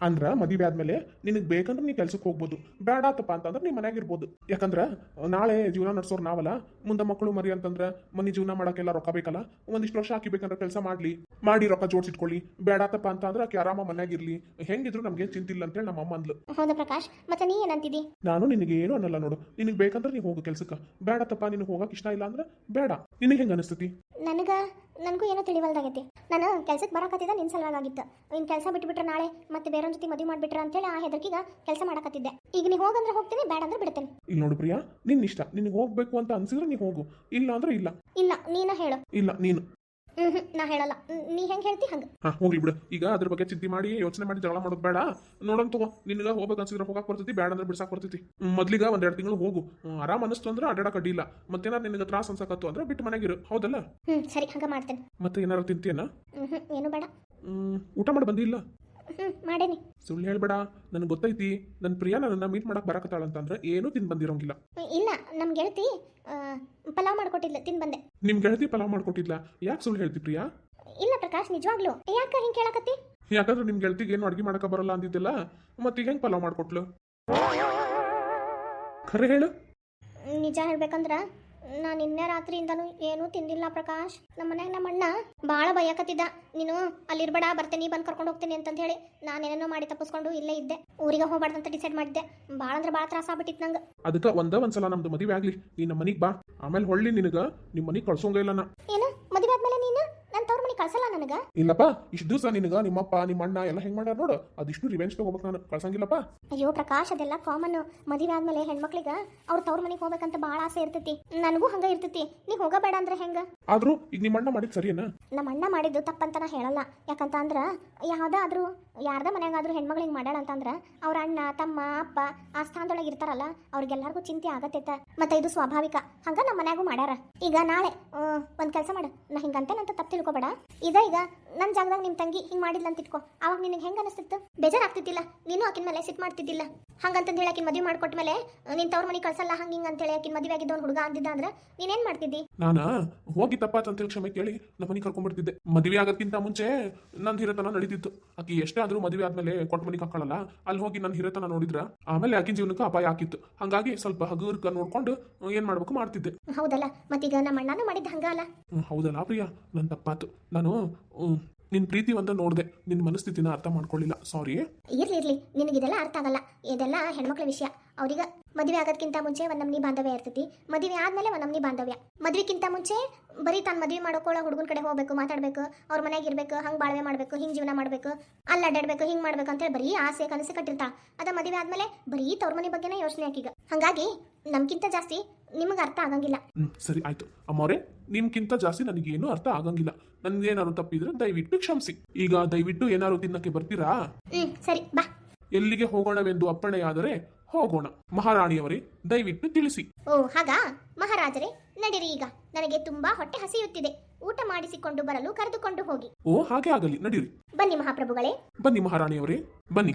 ಅಂದ್ರ ಮದುವೆ ಆದ್ಮೇಲೆ ನಿನಗೆ ಬೇಕಂದ್ರೆ ನೀ ಕೆಲ್ಸಕ್ಕೆ ಹೋಗ್ಬೋದು. ಬೇಡಾತಪ್ಪ ಅಂತಂದ್ರೆ ನೀ ಮನ್ಯಾಗ ಇರ್ಬೋದು. ಯಾಕಂದ್ರೆ ನಾಳೆ ಜೀವನ ನಡೆಸೋರು ನಾವಲ್ಲ ಮುಂದೆ ಮಕ್ಕಳು ಮರಿ ಅಂತಂದ್ರೆ ಮನೆ ಜೀವನ ಮಾಡಕ್ಕೆಲ್ಲ ರೊಕ್ಕ ಬೇಕಲ್ಲ ಒಂದಿಷ್ಟು ವರ್ಷ ಹಾಕಿಬೇಕಂದ್ರೆ ಕೆಲಸ ಮಾಡ್ಲಿ. ಮಾಡಿ ರೊಕ್ಕ ಜೋಡಿಸಿಟ್ಕೊಳ್ಳಿ. ಬೇಡಾತಪ್ಪ ಅಂತ ಅಂದ್ರೆ ಆಕಿ ಆರಾಮ ಮನ್ಯಾಗ ಇರ್ಲಿ. ಹೆಂಗಿದ್ರು ನಮ್ಗೆ ಚಿಂತಿಲ್ಲ ಅಂತೇಳಿ ನಮ್ಮ ಅಮ್ಮ ಅಂದ್ಲು. ಹೌದು ಪ್ರಕಾಶ್? ಮತ್ತೆ ನೀ ಏನಂತಿದ್ದಿ ನಾನು ನಿನಗೆ ಏನು ಅನ್ನಲ್ಲ ನೋಡು. ನಿನಗೆ ಬೇಕಂದ್ರೆ ನೀ ಹೋಗು ಕೆಲ್ಸಕ್ಕೆ. ಬೇಡತಪ್ಪ ನಿನಗೆ ಹೋಗಕ್ಕೆ ಇಷ್ಟ ಇಲ್ಲ ಅಂದ್ರೆ ಬೇಡ ನಿನಗೆ ಹೆಂಗ ಅನಿಸ್ತತಿ? ನನಗ ನನಗೂ ಏನೋ ತಿಳಿವಲ್ದಾಗೈತಿ. ನಾನು ಕೆಲ್ಸಕ್ಕೆ ಬರೋಕತ್ತಿದ್ದ ನಿನ್ನ ಸಲುವಾಗಿತ್ತು ಇನ್ ಕೆಲಸ ಬಿಟ್ಬಿಟ್ರೆ ನಾಳೆ ಮತ್ತೆ ಬೇರೆ ಜೊತೆ ಮದುವೆ ಮಾಡಿಬಿಟ್ರೆ ಅಂತೇಳಿ ಆ ಹೆದರ್ಕಿಗ ಕೆಲಸ ಮಾಡಕತ್ತಿದ್ದೆ. ಈಗ ನೀವು ಹೋಗಂದ್ರೆ ಹೋಗ್ತೀನಿ ಬೇಡ ಅಂದ್ರೆ ಬಿಡ್ತೇನೆ. ಇಲ್ಲಿ ನೋಡು ಪ್ರಿಯಾ ನಿನ್ನ ಇಷ್ಟ ನಿನಗೆ ಹೋಗ್ಬೇಕು ಅಂತ ಅನ್ಸಿದ್ರೆ ನೀ ಹೋಗು. ಇಲ್ಲ ಅಂದ್ರೆ ಇಲ್ಲ. ಇಲ್ಲ ನೀನು ಹೇಳು. ಇಲ್ಲ ನೀನು. ಹ್ಮ್ ಹ್ಮ್ ನಾ ಹೇಳಲ್ಲ. ನೀ ಹೆಂಗ್ ಹೇಳ್ತಿ ಹಂಗ. ಹಾ ಹೋಗ್ಲಿ ಬಿಡು. ಈಗ ಅದ್ರ ಬಗ್ಗೆ ಚಿಂತೆ ಮಾಡಿ ಯೋಚನೆ ಮಾಡಿ ಜಗಳ ಮಾಡೋದು ಬೇಡ. ನೋಡೋಣ ತಗೋ ನಿನಗ ಹೋಗ್ಬೇಕು ಅನ್ಸಿದ್ರೆ ಹೋಗಕ್ ಬರ್ತೈತಿ ಬೇಡ ಅಂದ್ರೆ ಬಿಡ್ಸಾಕ್ ಬರ್ತೈತಿ. ಮೊದ್ಲಿಗ ಒಂದ್ ಎರಡು ತಿಂಗಳು ಹೋಗು. ಆರಾಮ ಆರಾಮ್ ಅನಿಸ್ತು ಅಂದ್ರೆ ಅಡ್ಡಾಡಕ್ ಅಡ್ಡಿಲ್ಲ ಮತ್ತೇನಾರ ನಿನಗೆ ತ್ರಾಸ ಅನ್ಸಕತ್ತು ಅಂದ್ರೆ ಬಿಟ್ಟು ಮನೆಗಿರು ಹೌದಲ್ಲ? ಹ್ಮ್ ಸರಿ ಹಂಗ ಮಾಡ್ತೇನೆ. ಮತ್ತೆ ಏನಾರ ತಿಂತೀಯನ? ಹ್ಮ್ ಹ್ಮ್ ಏನು ಬೇಡ. ಹ್ಮ್, ಊಟ ಮಾಡಿ ಬಂದಿಲ್ಲ? ಹ್ಮ್ ಮಾಡೇನಿ. ಸುಳ್ಳು ಹೇಳ್ಬೇಡ. ನನಗೆ ಗೊತ್ತೈತಿ. ನನ್ನ ಪ್ರಿಯಾ ನನ್ನ ಮೀಟ್ ಮಾಡಕ್ಕೆ ಬರಕತ್ತಾಳ ಅಂತಂದ್ರೆ ಏನೂ ತಿನ್ ಬಂದಿರೋಂಗಿಲ್ಲ. ಹ್ಮ್, ಇಲ್ಲ ನಮ್ ಗೆಳತಿ ಆ, ಪಲಾವ್ ಮಾಡ್ಕೊಟ್ಟಿದ್ಲು ತಿನ್ ಬಂದೆ. ನಿಮ್ ಗೆಳತಿ ಪಲಾವ್ ಮಾಡ್ಕೊಟ್ಟಿದ್ಲ? ಯಾಕೆ ಸುಳ್ಳು ಹೇಳ್ತಿ ಪ್ರಿಯಾ? ಇಲ್ಲ ಪ್ರಕಾಶ್ ನಿಜವಾಗ್ಲೂ. ಯಾಕ ಹಿಂಗ್ ಕೇಳಕತ್ತಿ? ಯಾಕಂದ್ರೆ ನಿಮ್ ಗೆಳತಿಗೆ ಏನು ಅಡ್ಗೆ ಮಾಡಕ ಬರಲ್ಲ ಅಂದಿದ್ದಿಲ್ಲ ಮತ್ತೆ ಈಗ ಹೆಂಗ್ ಪಲಾವ್ ಮಾಡ್ಕೊಟ್ಲು? ಖರೆ ಹೇಳು. ನಿಜ ಹೇಳ್ಬೇಕಂದ್ರ ನಾ ನಿನ್ನೆ ರಾತ್ರಿಯಿಂದನೂ ಏನೂ ತಿಂದಿಲ್ಲ ಪ್ರಕಾಶ್. ನಮ್ಮ ಮನ್ಯಾಗ ನಮ್ಮ ಅಣ್ಣ ಭಾಳ ಭಯಕತ್ತಿದ್ದ ನೀನು ಅಲ್ಲಿರ್ಬೇಡ ಬರ್ತೇನೆ ಬಂದು ಕರ್ಕೊಂಡು ಹೋಗ್ತೀನಿ ಅಂತಂದು ಹೇಳಿ ನಾನು ಏನೇನೋ ಮಾಡಿ ತಪ್ಪಿಸ್ಕೊಂಡು ಇಲ್ಲೇ ಇದ್ದೆ. ಊರಿಗೆ ಹೋಗ್ಬಾರ್ದು ಅಂತ ಡಿಸೈಡ್ ಮಾಡಿದ್ದೆ. ಭಾಳ ಅಂದ್ರೆ ಭಾಳ ತ್ರಾಸ ಆಗ್ಬಿಟ್ಟಿತ್ತು ನಂಗೆ. ಅದಕ್ಕೆ ಒಂದ ಒಂದ್ಸಲ ನಮ್ದು ಮದುವೆ ಆಗ್ಲಿ. ನೀ ನಮ್ಮ ಮನಿಗ್ ಬಾ. ಆಮೇಲೆ ಹೊಳ್ಳಿ ನಿನಗ ನಿಮ್ಮ ಮನೆಗೆ ಕಳ್ಸೋಂಗಿಲ್ಲ ನಾ. ಏನು? ಮದುವೆ ಆದ್ಮೇಲೆ ನೀನು? ನನ್ನ ತವ್ರ ಮನೆ ಕಳ್ಸಲ್ಲ ನನಗ. ಇಲ್ಲಪ್ಪ ಇಷ್ಟು ದಿವಸ ನಿನಗ ನಿಮ್ಮಪ್ಪ ನಿಮ್ಮ ಅಣ್ಣ ಎಲ್ಲ ಹೆಂಗ್ ಮಾಡ್ಯಾರ ನೋಡು. ಅದಿಷ್ಟು ರಿವೆಂಜ್ ತಗೋಬೇಕು ನಾನು ಕಳ್ಸಂಗಿಲ್ಲಪ್ಪ. ಅಯ್ಯೋ ಪ್ರಕಾಶ್ ಅದೆಲ್ಲ ಕಾಮನ್ ಮದುವೆ ಆದ್ಮೇಲೆ ಹೆಣ್ಮಕ್ಳಿಗ ಅವ್ರ ತವ್ರ ಮನೆಗೆ ಹೋಗ್ಬೇಕಂತ ಭಾಳ ಆಸೆ ಇರ್ತೈತಿ. ನನಗೂ ಹಂಗ ಇರ್ತೈತಿ. ನೀ ಹೋಗಬೇಡ ಅಂದ್ರೆ ಹೆಂಗ? ಆದ್ರೂ ಈಗ ನಿಮ್ಮ ಅಣ್ಣ ಮಾಡಿದ್ ಸರಿಯೇನ? ನಮ್ಮ ಅಣ್ಣ ಮಾಡಿದ್ದು ತಪ್ಪಂತ ನಾ ಹೇಳಲ್ಲ. ಯಾಕಂತ ಅಂದ್ರ ಯಾವ್ದಾದ್ರೂ ಯಾರ್ದ ಮನ್ಯಾಗಾದ್ರೂ ಹೆಣ್ಮಕ್ಳಿಗೆ ಮಾಡ್ಯಾಳ ಅಂತಂದ್ರ ಅವ್ರ ಅಣ್ಣ ತಮ್ಮ ಅಪ್ಪ ಆ ಸ್ಥಾನದೊಳಗೆ ಇರ್ತಾರಲ್ಲ ಅವ್ರಿಗೆಲ್ಲಾರ್ಗು ಚಿಂತೆ ಆಗತ್ತೈತ. ಮತ್ತೆ ಇದು ಸ್ವಾಭಾವಿಕ. ಹಂಗ ನಮ್ಮ ಮನ್ಯಾಗೂ ಮಾಡ್ಯಾರ. ಈಗ ನಾಳೆ ಆ, ಒಂದ್ ಕೆಲಸ ಮಾಡು. ನಾ ಹಿಂಗಂತೇನಂತ ತಪ್ಪು ತಿಳ್ಕೊಬೇಡ. ಇದ ಈಗ ನನ್ನ ಜಾಗದಾಗ ನಿಮ್ಮ ತಂಗಿ ಹಿಂಗ್ ಮಾಡಿಲ್ಲ ಅಂತ ಇಟ್ಕೋ ಅವಾಗ ನಿನಗೆ ಹೆಂಗ ಅನಿಸ್ತಿತ್ತು? ಬೇಜಾರಾಗ್ತಿದ್ದಿಲ್ಲ. ನೀನು ಆಕಿನ ಮೇಲೆ ಸಿಟ್ ಮಾಡ್ತಿದ್ದಿಲ್ಲ. ಹಂಗಂತಂದು ಹೇಳಿ ಆಕಿನ ಮದುವೆ ಮಾಡ್ಕೊಟ್ಮೇಲೆ ನಿನ್ ತವ್ರ ಮನೆ ಕಳ್ಸಲ್ಲ ಹಂಗ ಹಿಂಗ ಅಂತೇಳಿ ಆಕಿನ ಮದುವೆ ಆಗಿದ್ದ ಒಂದು ಹುಡುಗ ಅಂದಿದ್ದ ಅಂದ್ರೆ ನೀನೇನ್ ಮಾಡ್ತಿದ್ದಿ? ನಾನು? ಹೋಗಿ ತಪ್ಪಾತ ಅಂತೇಳಿ ಕ್ಷಮೆ ಕೇಳಿ ನಮ್ಮ ಕರ್ಕೊಂಡು ಕರ್ಕೊಂಡ್ಬಿಡ್ತಿದ್ದೆ ಮದುವೆ ಆಗೋದ್ಕಿಂತ ಮುಂಚೆ ನನ್ನ ಹಿರತನ ನಡೀತಿತ್ತು. ಆಕಿ ಎಷ್ಟೇ ಆದ್ರೂ ಮದುವೆ ಆದ್ಮೇಲೆ ಕೊಟ್ಟ ಮನಿ ಹಾಕೊಳ್ಳಲ್ಲ ಅಲ್ಲಿ ಹೋಗಿ ನನ್ನ ಹಿರತನ ನೋಡಿದ್ರ ಆಮೇಲೆ ಆಕಿನ ಜೀವನಕ್ಕೆ ಅಪಾಯ ಆಕಿತ್ತು ಹಂಗಾಗಿ ಸ್ವಲ್ಪ ಹಗುರ್ಕ ನೋಡ್ಕೊಂಡು ಏನ್ ಮಾಡ್ಬೇಕು ಮಾಡ್ತಿದ್ದೆ. ಹೌದಲ್ಲ ಮತ್ತೀಗ ನಮ್ಮ ಅಣ್ಣನೂ ಮಾಡಿದ್ದ ಹಂಗ ಅಲ್ಲ? ಹ್ಮ್, ಹೌದಲ್ಲ ಪ್ರಿಯಾ. ನನ್ನ ತಪ್ಪಾತು ನಾನು ಹ್ಮ್, ನಿನ್ ಪ್ರೀತಿ ಅಂತ ನೋಡ್ದೆ. ನಿನ್ ಮನಸ್ಥಿತಿನ ಅರ್ಥ ಮಾಡ್ಕೊಳ್ಳಿಲ್ಲ. ಸಾರಿ ಇರ್ಲಿ ಇರ್ಲಿ. ನಿನಗೆ ಇದೆಲ್ಲ ಅರ್ಥ ಆಗಲ್ಲ. ಇದೆಲ್ಲ ಹೆಣ್ಮಕ್ಳ ವಿಷಯ. ಅವ್ರಿಗೆ ಮದುವೆ ಆಗೋದ್ಕಿಂತ ಮುಂಚೆ ಒಂದ್ ನಮ್ನಿ ಬಾಂಧವ್ಯ ಇರ್ತೈತಿ. ಮದುವೆ ಆದ್ಮೇಲೆ ಒಂದ್ ನಮ್ನಿ ಬಾಂಧವ್ಯ. ಮದ್ವೆಕ್ಕಿಂತ ಮುಂಚೆ ಬರೀ ತಾನು ಮದುವೆ ಮಾಡೋಕೊಳ್ಳೋ ಹುಡುಗನ ಕಡೆ ಹೋಗ್ಬೇಕು ಮಾತಾಡ್ಬೇಕು ಅವ್ರ ಮನೆಗೆ ಇರ್ಬೇಕು ಹಂಗ್ ಬಾಳ್ವೆ ಮಾಡ್ಬೇಕು ಹಿಂಗ್ ಜೀವನ ಮಾಡ್ಬೇಕು ಅಲ್ಲಿ ಅಡ್ಡಾಡ್ಬೇಕು ಹಿಂಗ್ ಮಾಡ್ಬೇಕು ಅಂತೇಳಿ ಬರೀ ಆಸೆ ಕನಸು ಕಟ್ಟಿರ್ತಾಳ. ಅದ ಮದುವೆ ಆದ್ಮೇಲೆ ಬರೀ ತವ್ರ ಮನೆ ಬಗ್ಗೆನೇ ಯೋಚನೆ ಆಕೀಗ. ಹಂಗಾಗಿ ನಮ್ಗಿಂತ ಜಾಸ್ತಿ ನಿಮಗೆ ಅರ್ಥ ಆಗಂಗಿಲ್ಲ. ಹ್ಮ್ ಸರಿ ಆಯ್ತು. ಅಮ್ಮವ್ರೆ ನಿಮ್ಗಿಂತ ಜಾಸ್ತಿ ನನಗೇನು ಅರ್ಥ ಆಗಂಗಿಲ್ಲ. ನನ್ಗೇನಾದ್ರು ತಪ್ಪಿದ್ರೆ ದಯವಿಟ್ಟು ಕ್ಷಮಿಸಿ. ಈಗ ದಯವಿಟ್ಟು ಏನಾದ್ರು ತಿನ್ನಕ್ಕೆ ಬರ್ತೀರಾ? ಹ್ಮ್ ಸರಿ ಬಾ. ಎಲ್ಲಿಗೆ ಹೋಗೋಣವೆಂದು ಅಪ್ಪಣೆಯಾದರೆ ಹೋಗೋಣ. ಮಹಾರಾಣಿಯವರೇ ದಯವಿಟ್ಟು ತಿಳಿಸಿ. ಓ ಹಾಗಾ? ಮಹಾರಾಜರೇ ನಡೀರಿ ಈಗ. ನನಗೆ ತುಂಬಾ ಹೊಟ್ಟೆ ಹಸಿಯುತ್ತಿದೆ. ಊಟ ಮಾಡಿಸಿಕೊಂಡು ಬರಲು ಕರೆದುಕೊಂಡು ಹೋಗಿ. ಓ ಹಾಗೆ ಆಗಲಿ ನಡೀರಿ. ಬನ್ನಿ ಮಹಾಪ್ರಭುಗಳೇ. ಬನ್ನಿ ಮಹಾರಾಣಿಯವರೇ ಬನ್ನಿ.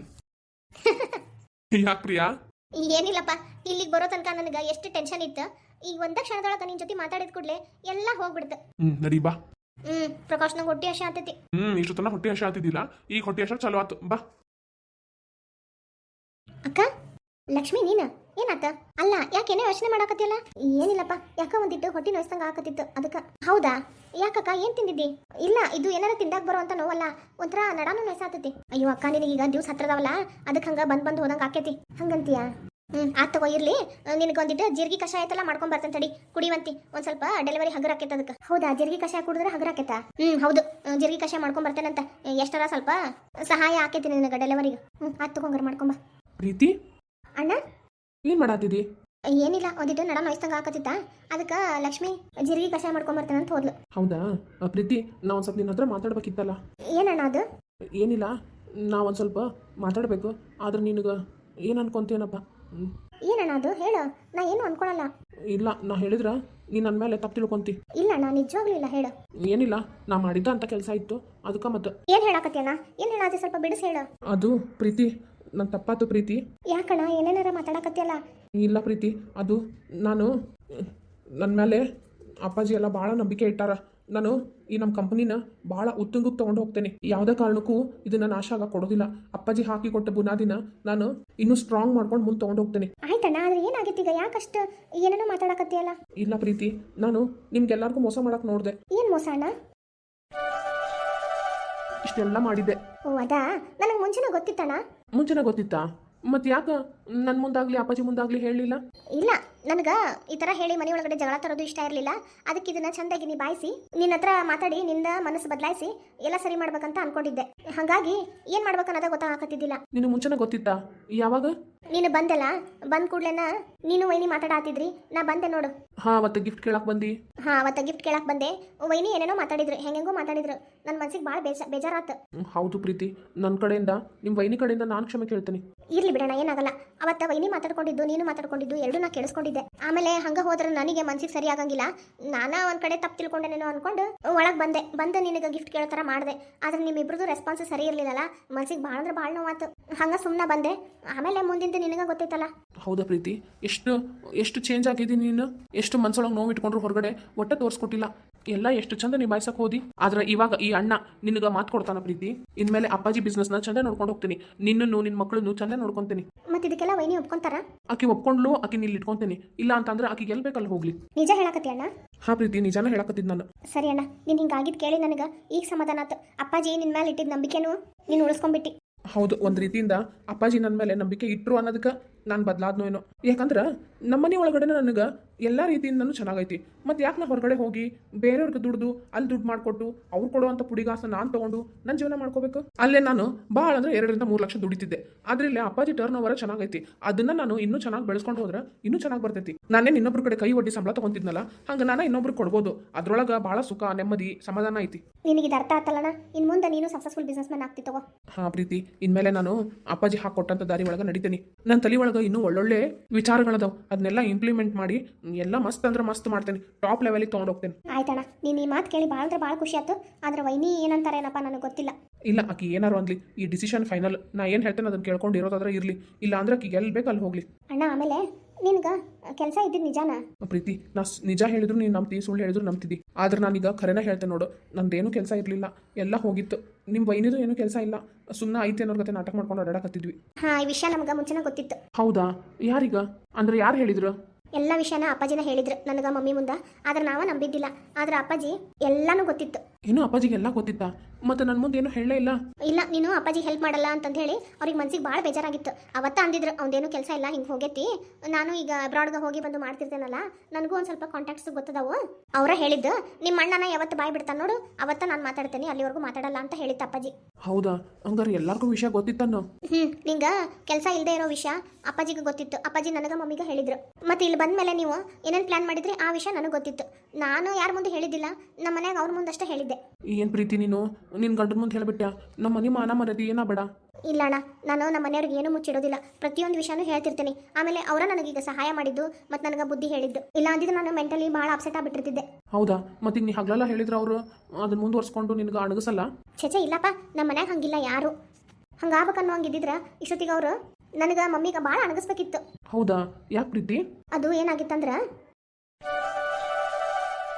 ಯಾಕ್ ಪ್ರಿಯಾ ಏನಿಲ್ಲಪ್ಪ ಇಲ್ಲಿಗೆ ಬರೋ ತನಕ ನನಗೆ ಎಷ್ಟು ಟೆನ್ಷನ್ ಇತ್ತು ಈಗ ಒಂದ ಕ್ಷಣದೊಳಗೆ ನಿನ್ ಜೊತೆ ಮಾತಾಡಿದ ಕೂಡಲೇ ಎಲ್ಲ ಹೋಗ್ಬಿಡ್ತು. ಹ್ಮ್ ನಡಿ ಬಾ. ಹ್ಮ್ ಪ್ರಕಾಶ್ ನಂಗೆ ಹೊಟ್ಟೆ ಹಸಿ ಆಗ್ತೈತಿ ಹ್ಮ್ ಇಷ್ಟು ತನ ಹೊಟ್ಟೆ ಹಶ ಆತಿದ್ದಿಲ್ಲ ಈಗ ಹೊಟ್ಟೆ ಹಶ ಚಲೋ ಆತು ಬಾ. ಅಕ್ಕ? ಲಕ್ಷ್ಮಿ, ನೀನ? ಏನಾತ? ಅಲ್ಲ ಯಾಕೇನೋ ಯೋಚನೆ ಮಾಡಾಕತ್ತಿಲ್ಲ ಏನಿಲ್ಲಪ್ಪ, ಯಾಕ ಒಂದಿಟ್ಟು ಹೊಟ್ಟೆ ನೋಯ್ಸಂಗ ಆಕತ್ತಿತ್ತು ಅದಕ್ಕ. ಹೌದಾ? ಯಾಕಕ್ಕ, ಏನ್ ತಿಂದಿದ್ದಿ? ಇಲ್ಲ, ಇದು ಏನಾರ ತಿಂದಾಗ ಬರೋ ಅಂತ ನೋವಲ್ಲ, ಒಂಥರ ನಡಾನು ನೋಯ್ಸಾತತಿ. ಅಯ್ಯೋ, ಅಕ್ಕ, ನಿನಗೆ ಈಗ ದಿವ್ಸ ಹತ್ರದವಲ್ಲ ಅದಕ್ಕೆ ಹಂಗ ಬಂದ್ ಬಂದ್ ಹೋದಂಗ ಆಕೈತಿ. ಹಂಗಂತೀಯ? ಹ್ಮ್, ಆತ್ ತಗೋ, ಇರ್ಲಿ. ನಿನಗೆ ಒಂದಿಟ್ಟು ಜೀರಿಗೆ ಕಷಾಯ ಐತಲ್ಲ ಮಾಡ್ಕೊಂಡ್ ಬರ್ತೇನೆ ತಡಿ. ಕುಡಿವಂತಿ ಒಂದ್ ಸ್ವಲ್ಪ ಡೆಲಿವರಿ ಹಗರ್ ಆಕೈತೆ ಅದಕ್ಕೆ. ಹೌದಾ, ಜೀರಿಗೆ ಕಷಾಯ ಕುಡಿದ್ರೆ ಹಗರ್ ಆಕೈತಾ? ಹ್ಮ್, ಹೌದು. ಜೀರ್ಗಿ ಜೀರಿಗೆ ಕಷಾಯ ಮಾಡ್ಕೊಂಡ್ ಬರ್ತೇನಂತ. ಎಷ್ಟರ ಸ್ವಲ್ಪ ಸಹಾಯ ಆಕೈತಿ ನಿನಗೆ ಡೆಲಿವರಿಗೆ. ಹ್ಮ್, ಆತ್ ತಗೊಂಗಾರ ಮಾಡ್ಕೊಂಬ ಪ್ರೀತಿ? ಅಣ್ಣ? ಏನ್ ಮಾಡಾತಿದಿ? ಏನಿಲ್ಲ ಒಂದಿಟ್ಟು ನಡ ನೋಯ್ಸ್ತಂಗ ಆಕತ್ತಿತ್ತ ಅದಕ್ಕೆ ಲಕ್ಷ್ಮಿ ಜೀರಿಗೆ ಕಷಾಯ ಮಾಡ್ಕೊಂಡ್ ಬರ್ತೇನೆ ಅಂತ ಹೋದ್ಲು. ಹೌದಾ? ಆ, ಪ್ರೀತಿ ನಾ ಒಂದ್ ಸ್ವಲ್ಪ ನಿನ್ನ ಹತ್ರ ಮಾತಾಡ್ಬೇಕಿತ್ತಲ್ಲ? ಏನಣ್ಣ ಅದು? ಏನಿಲ್ಲ ನಾ ಒಂದ್ ಸ್ವಲ್ಪ ಮಾತಾಡಬೇಕು. ಆದ್ರೆ ನಿನಗ ಏನ್ ಅನ್ಕೊಂತೇನಪ್ಪ? ಹ್ಮ್. ಏನಣ್ಣ ಅದು? ಹೇಳು. ನಾ ಏನು ಅನ್ಕೊಳಲ್ಲ. ಇಲ್ಲ ನಾ ಹೇಳಿದ್ರ ನೀನ್ ನನ್ನ ಮೇಲೆ ತಪ್ಪು ತಿಳ್ಕೊಂತಿ. ಇಲ್ಲ ಅಣ್ಣ ನಿಜವಾಗ್ಲೂ ಇಲ್ಲ. ಹೇಳು. ಏನಿಲ್ಲ ನಾ ಮಾಡಿದ್ದ ಅಂತ ಕೆಲಸ ಇತ್ತು. ಅದಕ್ಕೆ ಮತ್ತೆ ಏನ್ ಹೇಳಾಕತ್ತೀಯಣ್ಣ? ಏನ್ ಹೇಳಾತಿ? ಸ್ವಲ್ಪ ಬಿಡಿಸಿ ಹೇಳು. ಅದು ಪ್ರೀತಿ ನನ್ನ ತಪ್ಪಾತು ಪ್ರೀತಿ. ಯಾಕಣ್ಣ ಏನೇನಾರ ಮಾತಾಡಕತ್ತಿಯಲ್ಲ? ಇಲ್ಲ ಪ್ರೀತಿ ಅದು ನಾನು ನನ್ನ ಮೇಲೆ ಅಪ್ಪಾಜಿ ಎಲ್ಲ ಭಾಳ ನಂಬಿಕೆ ಇಟ್ಟಾರ. ನಾನು ಈ ನಮ್ಮ ಕಂಪ್ನಿನ ಭಾಳ ಉತ್ತುಂಗಕ್ಕೆ ತಗೊಂಡು ಹೋಗ್ತೇನೆ. ಯಾವುದೇ ಕಾರಣಕ್ಕೂ ಇದನ್ನ ನಾಶ ಆಗ ಕೊಡೋದಿಲ್ಲ. ಅಪ್ಪಾಜಿ ಹಾಕಿ ಕೊಟ್ಟ ಬುನಾದಿನ ನಾನು ಇನ್ನೂ ಸ್ಟ್ರಾಂಗ್ ಮಾಡ್ಕೊಂಡು ಮುಂದೆ ತೊಗೊಂಡು ಹೋಗ್ತೇನೆ. ಆಯ್ತಣ್ಣ ಆದ್ರೆ ಏನಾಗಿತ್ತು ಈಗ? ಯಾಕಷ್ಟು ಏನೇನೋ ಮಾತಾಡಕತ್ತಿಯಲ್ಲ? ಇಲ್ಲ ಪ್ರೀತಿ ನಾನು ನಿಮ್ಗೆಲ್ಲರಿಗೂ ಮೋಸ ಮಾಡಕ್ ನೋಡಿದೆ. ಏನ್ ಮೋಸ ಅಣ್ಣ? ಇಷ್ಟೆಲ್ಲ ಮಾಡಿದ್ದೆ. ಓ ಅದಾ? ನನಗೆ ಮುಂಚೆನೇ ಗೊತ್ತಿತ್ತಣ್ಣ. ಮುಂಚೆನೇ ಗೊತ್ತಿತ್ತಾ? ಮತ್ತೆ ಯಾಕೆ ನನ್ನ ಮುಂದಾಗ್ಲಿ ಅಪ್ಪಾಜಿ ಮುಂದಾಗ್ಲಿ ಹೇಳಲಿಲ್ಲ? ಇಲ್ಲ. ನನಗ ಈ ತರ ಹೇಳಿ ಮನೆ ಒಳಗಡೆ ಜಗಳ ತರೋದು ಇಷ್ಟ ಇರಲಿಲ್ಲ. ಅದಕ್ಕೆ ಇದನ್ನ ಚಂದಾಗಿ ನಿಭಾಯಿಸಿ ನಿನ್ನ ಹತ್ರ ಮಾತಾಡಿ ನಿನ್ನ ಮನಸ್ಸು ಬದಲಾಯಿಸಿ ಎಲ್ಲ ಸರಿ ಮಾಡ್ಬೇಕಂತ ಅನ್ಕೊಂಡಿದ್ದೆ. ಹಾಗಾಗಿ ಏನ್ ಮಾಡ್ಬೇಕನ್ನೋದ ಗೊತ್ತಾಗತ್ತಿದ್ದಿಲ್ಲ ನಿನ್ನ ಮುಂಚೆನೇ ಗೊತ್ತಿತ್ತಾ? ಯಾವಾಗ? ನೀನು ಬಂದೆಲ್ಲ ಬಂದ ಕೂಡ್ಲೆನ ನೀನು ವೈನಿ ಮಾತಾಡಾತಿದ್ರಿ ನಾ ಬಂದೆ ನೋಡು. ಹಾ ಅವತ್ತು ಗಿಫ್ಟ್ ಕೇಳಕ್ ಬಂದಿ? ಹಾ ಅವತ್ತು ಗಿಫ್ಟ್ ಕೇಳಕ್ ಬಂದೆ. ವೈನಿ ಏನೇನೋ ಮಾತಾಡಿದ್ರು ಹೆಂಗೆಂಗೋ ಮಾತಾಡಿದ್ರು. ನನ್ನ ಮನ್ಸಿಗೆ ಭಾಳ ಬೇಜ ಬೇಜಾರಾತು. ಹ್ಮ್, ಹೌದು ಪ್ರೀತಿ. ನನ್ನ ಕಡೆಯಿಂದ ನಿಮ್ಮ ವೈನಿ ಕಡೆಯಿಂದ ನಾನು ಕ್ಷಮೆ ಕೇಳ್ತೀನಿ. ಇರ್ಲಿ ಬಿಡೋಣ ಏನಾಗಲ್ಲ. ಅವತ್ತ ವೈನಿ ಮಾತಾಡ್ಕೊಂಡಿದ್ದು ನೀನು ಮಾತಾಡ್ಕೊಂಡಿದ್ದು ಎರಡು ನಾ ಕೇಳಿಸ್ಕೊಂಡಿದ್ದೆ. ಆಮೇಲೆ ಹಂಗ ಹೋದ್ರೆ ನನಗೆ ಮನ್ಸಿಗೆ ಸರಿ ಆಗಂಗಿಲ್ಲ. ನಾನಾ ಒಂದ್ ಕಡೆ ತಪ್ಪು ತಿಳ್ಕೊಂಡೇನೇನೋ ಅನ್ಕೊಂಡು ಒಳಗ್ ಬಂದೆ. ಬಂದು ನಿನಗೆ ಗಿಫ್ಟ್ ಕೇಳ್ತಾರ ಮಾಡಿದೆ. ಆದ್ರೆ ನಿಮ್ಮಿಬ್ರದ್ದು ರೆಸ್ಪಾನ್ಸ್ ಸರಿ ಇರ್ಲಿಲ್ಲಲ್ಲ. ಮನ್ಸಿಗೆ ಭಾಳ ಅಂದ್ರೆ ಭಾಳ ನೋವಾತು. ಹಂಗ ಸುಮ್ಮನೆ ಬಂದೆ. ಆಮೇಲೆ ಮುಂದಿಂದು ನಿನಗೆ ಗೊತ್ತೈತಲ್ಲ. ಹೌದಾ ಪ್ರೀತಿ? ಎಷ್ಟು ಎಷ್ಟು ಚೇಂಜ್ ಆಗಿದ್ದೀನಿ ನೀನು? ಎಷ್ಟು ಮನ್ಸೊಳಗೆ ನೋವು ಇಟ್ಕೊಂಡ್ರು ಹೊರಗಡೆ? ಒಟ್ಟ ತೋರಿಸ್ಕೊಟ್ಟಿಲ್ಲ. ಎಲ್ಲ ಎಷ್ಟು ಚಂದ ನಿಭಾಯಿಸಕ್ ಹೋದಿ. ಆದ್ರೆ ಇವಾಗ ಈ ಅಣ್ಣ ನಿನಗ ಮಾತು ಕೊಡ್ತಾನ ಪ್ರೀತಿ. ಇನ್ಮೇಲೆ ಅಪ್ಪಾಜಿ ಬಿಸ್ನೆಸ್ನ ಚಂದ ನೋಡ್ಕೊಂಡು ಹೋಗ್ತೀನಿ. ನಿನ್ನನ್ನು ನಿನ್ನ ಮಕ್ಕಳನ್ನು ಚಂದ ನೋಡ್ಕೊಂತೀನಿ. ಮತ್ತೆ ಇದಕ್ಕೆಲ್ಲ ವೈನಿ ಒಪ್ಕೊಂತಾರ? ಆಕಿ ಒಪ್ಕೊಂಡ್ಲು ಆಕಿ ಇಲ್ಲಿ ಇಟ್ಕೊಂತೀನಿ. ಇಲ್ಲ ಅಂತಂದ್ರೆ ಆಕಿಗೆ ಎಲ್ಲಿ ಬೇಕಲ್ಲಿ ಹೋಗ್ಲಿ. ನಿಜ ಹೇಳಕತ್ತಿ ಅಣ್ಣ? ಹಾ ಪ್ರೀತಿ ನಿಜಾನ ಹೇಳಕತ್ತಿದ್ ನಾನು. ಸರಿ ಅಣ್ಣ ನೀನ್ ಹಿಂಗಾಗಿದ್ ಕೇಳಿ ನನಗೆ. ಈಗ ಸಮಾಧಾನ ಆತು. ಅಪ್ಪಾಜಿ ನಿನ್ ಮೇಲೆ ಇಟ್ಟಿದ್ದ ನಂಬಿಕೆನು ನೀನ್ ಉಳಿಸ್ಕೊಂಡ್ಬಿಟ್ಟಿ ಹೌದು ಒಂದು ರೀತಿಯಿಂದ ಅಪ್ಪಾಜಿ ನನ್ನ ಮೇಲೆ ನಂಬಿಕೆ ಇಟ್ರು ಅನ್ನೋದಕ್ಕೆ ನಾನು ಬದಲಾದ್ನೋ ಏನೋ. ಯಾಕಂದ್ರೆ ನಮ್ಮನೆ ಒಳಗಡೆ ನನಗೆ ಎಲ್ಲ ರೀತಿಯಿಂದನೂ ಚೆನ್ನಾಗೈತಿ. ಮತ್ತು ಯಾಕೆ ನಾ ಹೊರಗಡೆ ಹೋಗಿ ಬೇರೆಯವ್ರಿಗೆ ದುಡ್ದು ಅಲ್ಲಿ ದುಡ್ಡು ಮಾಡಿಕೊಟ್ಟು ಅವ್ರು ಕೊಡುವಂಥ ಪುಡಿಗಾಸ ನಾನು ತೊಗೊಂಡು ನನ್ನ ಜೀವನ ಮಾಡ್ಕೋಬೇಕು? ಅಲ್ಲೇ ನಾನು ಭಾಳ ಅಂದರೆ ಎರಡರಿಂದ ಮೂರು ಲಕ್ಷ ದುಡಿತಿದ್ದೆ ಆದ್ರೆ ಇಲ್ಲಿ ಅಪ್ಪಾಜಿ ಟರ್ನ್ ಓವರ್ ಚೆನ್ನಾಗೈತಿ. ಅದನ್ನ ನಾನು ಇನ್ನೂ ಚೆನ್ನಾಗಿ ಬೆಳೆಸ್ಕೊಂಡು ಹೋದ್ರೆ ಇನ್ನೂ ಚೆನ್ನಾಗಿ ಬರ್ತೈತಿ. ನಾನೇ ಇನ್ನೊಬ್ರ ಕಡೆ ಕೈ ಒಡ್ಡಿ ಸಂಬಳ ತೊಗೊಂತಿದ್ನಲ್ಲ ಹಂಗೆ ನಾನು ಇನ್ನೊಬ್ರಿಗೆ ಕೊಡ್ಬೋದು. ಅದ್ರೊಳಗೆ ಭಾಳ ಸುಖ ನೆಮ್ಮದಿ ಸಮಾಧಾನ ಐತಿ. ನಿನಗೆ ಇದು ಅರ್ಥ ಆತಲ್ಲಣ ಇನ್ನು ಮುಂದೆ ನೀನು ಸಕ್ಸಸ್ಫುಲ್ ಬಿಸ್ನೆಸ್ ಮ್ಯಾನ್ ಆಗ್ತಿ ತಗೋ. ಹಾ ಪ್ರೀತಿ. ಇನ್ಮೇಲೆ ನಾನು ಅಪ್ಪಾಜಿ ಹಾಕೊಟ್ಟಂತ ದಾರಿ ಒಳಗೆ ನಡಿತೀನಿ. ನನ್ನ ತಲೆ ಒಳಗೆ ಇನ್ನೂ ಒಳ್ಳೊಳ್ಳೆ ವಿಚಾರಗಳದಾವ ಅದನ್ನೆಲ್ಲ ಇಂಪ್ಲಿಮೆಂಟ್ ಮಾಡಿ ಎಲ್ಲ ಮಸ್ತ್ ಅಂದ್ರೆ ಮಸ್ತ್ ಮಾಡ್ತೇನೆ. ಟಾಪ್ ಲೆವೆಲಿಗೆ ತೊಗೊಂಡು ಹೋಗ್ತೇನೆ. ಆಯ್ತಣ್ಣ ನೀನು ಈ ಮಾತು ಕೇಳಿ ಭಾಳ ಅಂದ್ರೆ ಭಾಳ ಖುಷಿ ಆಯ್ತು ಆದ್ರೆ ವೈನಿ ಏನಂತಾರೇನಪ್ಪ ನನಗೆ ಗೊತ್ತಿಲ್ಲ. ಇಲ್ಲ ಆಕಿ ಏನಾರು ಅನ್ಲಿ ಈ ಡಿಸಿಷನ್ ಫೈನಲ್ ನಾ ಏನು ಹೇಳ್ತೇನೆ ಅದನ್ನ ಕೇಳ್ಕೊಂಡು ಇರೋದಾದ್ರೆ ಇರಲಿ. ಇಲ್ಲ ಅಂದ್ರೆ ಆಕಿಗೆ ಎಲ್ಲಿ ಬೇಕು ಅಲ್ಲಿ ಹೋಗ್ಲಿ. ಅಣ್ಣ ಆಮೇಲೆ ನಿನ್ಗೆ ಕೆಲಸ ಇದ್ದಿದ್ದು ನಿಜಾನ? ಪ್ರೀತಿ ನಾ ಸ್- ನಿಜ ಹೇಳಿದ್ರು ನೀನು ನಂಬ್ತಿ ಸುಳ್ಳು ಹೇಳಿದ್ರು ನಂಬ್ತಿದ್ದಿ. ಆದ್ರೆ ನಾನೀಗ ಖರೇನ ಹೇಳ್ತೇನೆ ನೋಡು ನಂದೇನು ಕೆಲಸ ಇರಲಿಲ್ಲ. ಎಲ್ಲ ಹೋಗಿತ್ತು. ನಿಮ್ಮ ವೈನಿದು ಏನು ಕೆಲಸ ಇಲ್ಲ. ಸುಮ್ಮನೆ ಐತೆ ಅನ್ನೋರ್ ಗತೆ ನಾಟಕ ಮಾಡ್ಕೊಂಡು ಓಡಾಡಕತ್ತಿದ್ವಿ ಹಾಂ ಈ ವಿಷಯ ನಮ್ಗೆ ಮುಂಚೆನೇ ಗೊತ್ತಿತ್ತು. ಹೌದಾ? ಯಾರೀಗ? ಅಂದ್ರೆ ಯಾರು ಹೇಳಿದ್ರು? ಎಲ್ಲ ವಿಷಯನ ಅಪ್ಪಾಜಿನ ಹೇಳಿದ್ರು ನನಗೆ ಮಮ್ಮಿ ಮುಂದೆ. ಆದ್ರೆ ನಾವು ನಂಬಿದ್ದಿಲ್ಲ. ಆದ್ರೆ ಅಪ್ಪಾಜಿ ಎಲ್ಲನೂ ಗೊತ್ತಿತ್ತು. ಏನು ಅಪ್ಪಾಜಿಗೆ ಎಲ್ಲ ಗೊತ್ತಿತ್ತಾ? ಮತ್ತೆ ನನ್ನ ಮುಂದೆ ಏನು ಹೇಳಲೇ ಇಲ್ಲ. ಇಲ್ಲ ನೀನು ಅಪ್ಪಾಜಿ ಹೆಲ್ಪ್ ಮಾಡಲ್ಲ ಅಂತಂದು ಹೇಳಿ ಅವ್ರಿಗೆ ಮನ್ಸಿಗೆ ಭಾಳ ಬೇಜಾರಾಗಿತ್ತು. ಅವತ್ತ ಅಂದಿದ್ರು ಅವ್ನೇನು ಕೆಲಸ ಇಲ್ಲ ಹಿಂಗೆ ಹೋಗೈತಿ. ನಾನು ಈಗ ಅಬ್ರಾಡ್ಗೆ ಹೋಗಿ ಬಂದು ಮಾಡ್ತಿರ್ತೇನಲ್ಲ ನನಗೂ ಒಂದು ಸ್ವಲ್ಪ ಕಾಂಟ್ಯಾಕ್ಟ್ಸ್ ಗೊತ್ತದವು. ಅವರ ಹೇಳಿದ್ದು ನಿಮ್ಮ ಅಣ್ಣನ ಯಾವತ್ತು ಬಾಯ್ ಬಿಡ್ತಾನೆ ನೋಡು ಅವತ್ತ ನಾನು ಮಾತಾಡ್ತೇನೆ ಅಲ್ಲಿವರೆಗೂ ಮಾತಾಡಲ್ಲ ಅಂತ ಹೇಳಿತ್ತು ಅಪ್ಪಾಜಿ. ಹೌದಾ? ಹಂಗಾರೆ ಎಲ್ಲರಿಗೂ ವಿಷಯ ಗೊತ್ತಿತ್ತನ್ನು ಹ್ಞೂ ನಿಂಗೆ ಕೆಲಸ ಇಲ್ಲದೆ ಇರೋ ವಿಷಯ ಅಪ್ಪಾಜಿಗೆ ಗೊತ್ತಿತ್ತು. ಅಪ್ಪಾಜಿ ನನಗೆ ಮಮ್ಮಿಗೆ ಹೇಳಿದ್ರು. ಮತ್ತೆ ಇಲ್ಲಿ ಬಂದ್ಮೇಲೆ ನೀವು ಏನೇನು ಪ್ಲಾನ್ ಮಾಡಿದ್ರಿ ಆ ವಿಷಯ ನನಗೆ ಗೊತ್ತಿತ್ತು. ನಾನು ಯಾರ ಮುಂದೆ ಹೇಳಿದ್ದಿಲ್ಲ ನಮ್ಮ ಮನ್ಯಾಗ ಅವ್ರ ಮುಂದಷ್ಟೇ ಹೇಳಿದ್ದೆ. ಏನು ಪ್ರೀತಿ ನೀನು? ನಿನ್ನ ಗಂಡನ ಮುಂದೆ ಹೇಳ್ಬಿಟ್ಟ ನಮ್ಮ ಮನೆ ಮಾನ ಮರದಿ ಏನ ಬೇಡ? ಇಲ್ಲ ಅಣ್ಣ ನಾನು ನಮ್ಮ ಮನೆಯವ್ರಿಗೆ ಏನು ಮುಚ್ಚಿಡೋದಿಲ್ಲ. ಪ್ರತಿಯೊಂದು ವಿಷಯನೂ ಹೇಳ್ತಿರ್ತೀನಿ. ಆಮೇಲೆ ಅವರ ನನಗೀಗ ಸಹಾಯ ಮಾಡಿದ್ದು ಮತ್ತು ನನಗೆ ಬುದ್ಧಿ ಹೇಳಿದ್ದು. ಇಲ್ಲ ಅಂದಿದ್ದು ನಾನು ಮೆಂಟಲಿ ಭಾಳ ಅಪ್ಸೆಟ್ ಆಗಿಬಿಟ್ಟಿರ್ತಿದ್ದೆ. ಹೌದಾ? ಮತ್ತೆ ಈಗ ನೀ ಹಗಲೆಲ್ಲ ಹೇಳಿದ್ರು ಅವರು ಅದನ್ನ ಮುಂದುವರ್ಸ್ಕೊಂಡು ನಿನಗೆ ಅಣಗಿಸಲ್ಲ? ಛೆಚೆ ಇಲ್ಲಪ್ಪ ನಮ್ಮ ಮನ್ಯಾಗ ಹಂಗಿಲ್ಲ ಯಾರು. ಹಂಗಾಗಬೇಕನ್ನೋ ಹಂಗಿದ್ದಿದ್ರೆ ಇಷ್ಟೊತ್ತಿಗೆ ಅವರು ನನಗೆ ಮಮ್ಮಿಗೆ ಭಾಳ ಅಣಗಿಸ್ಬೇಕಿತ್ತು. ಹೌದಾ? ಯಾಕೆ ಪ್ರೀತಿ? ಅದು ಏನಾಗಿತ್ತಂದ್ರೆ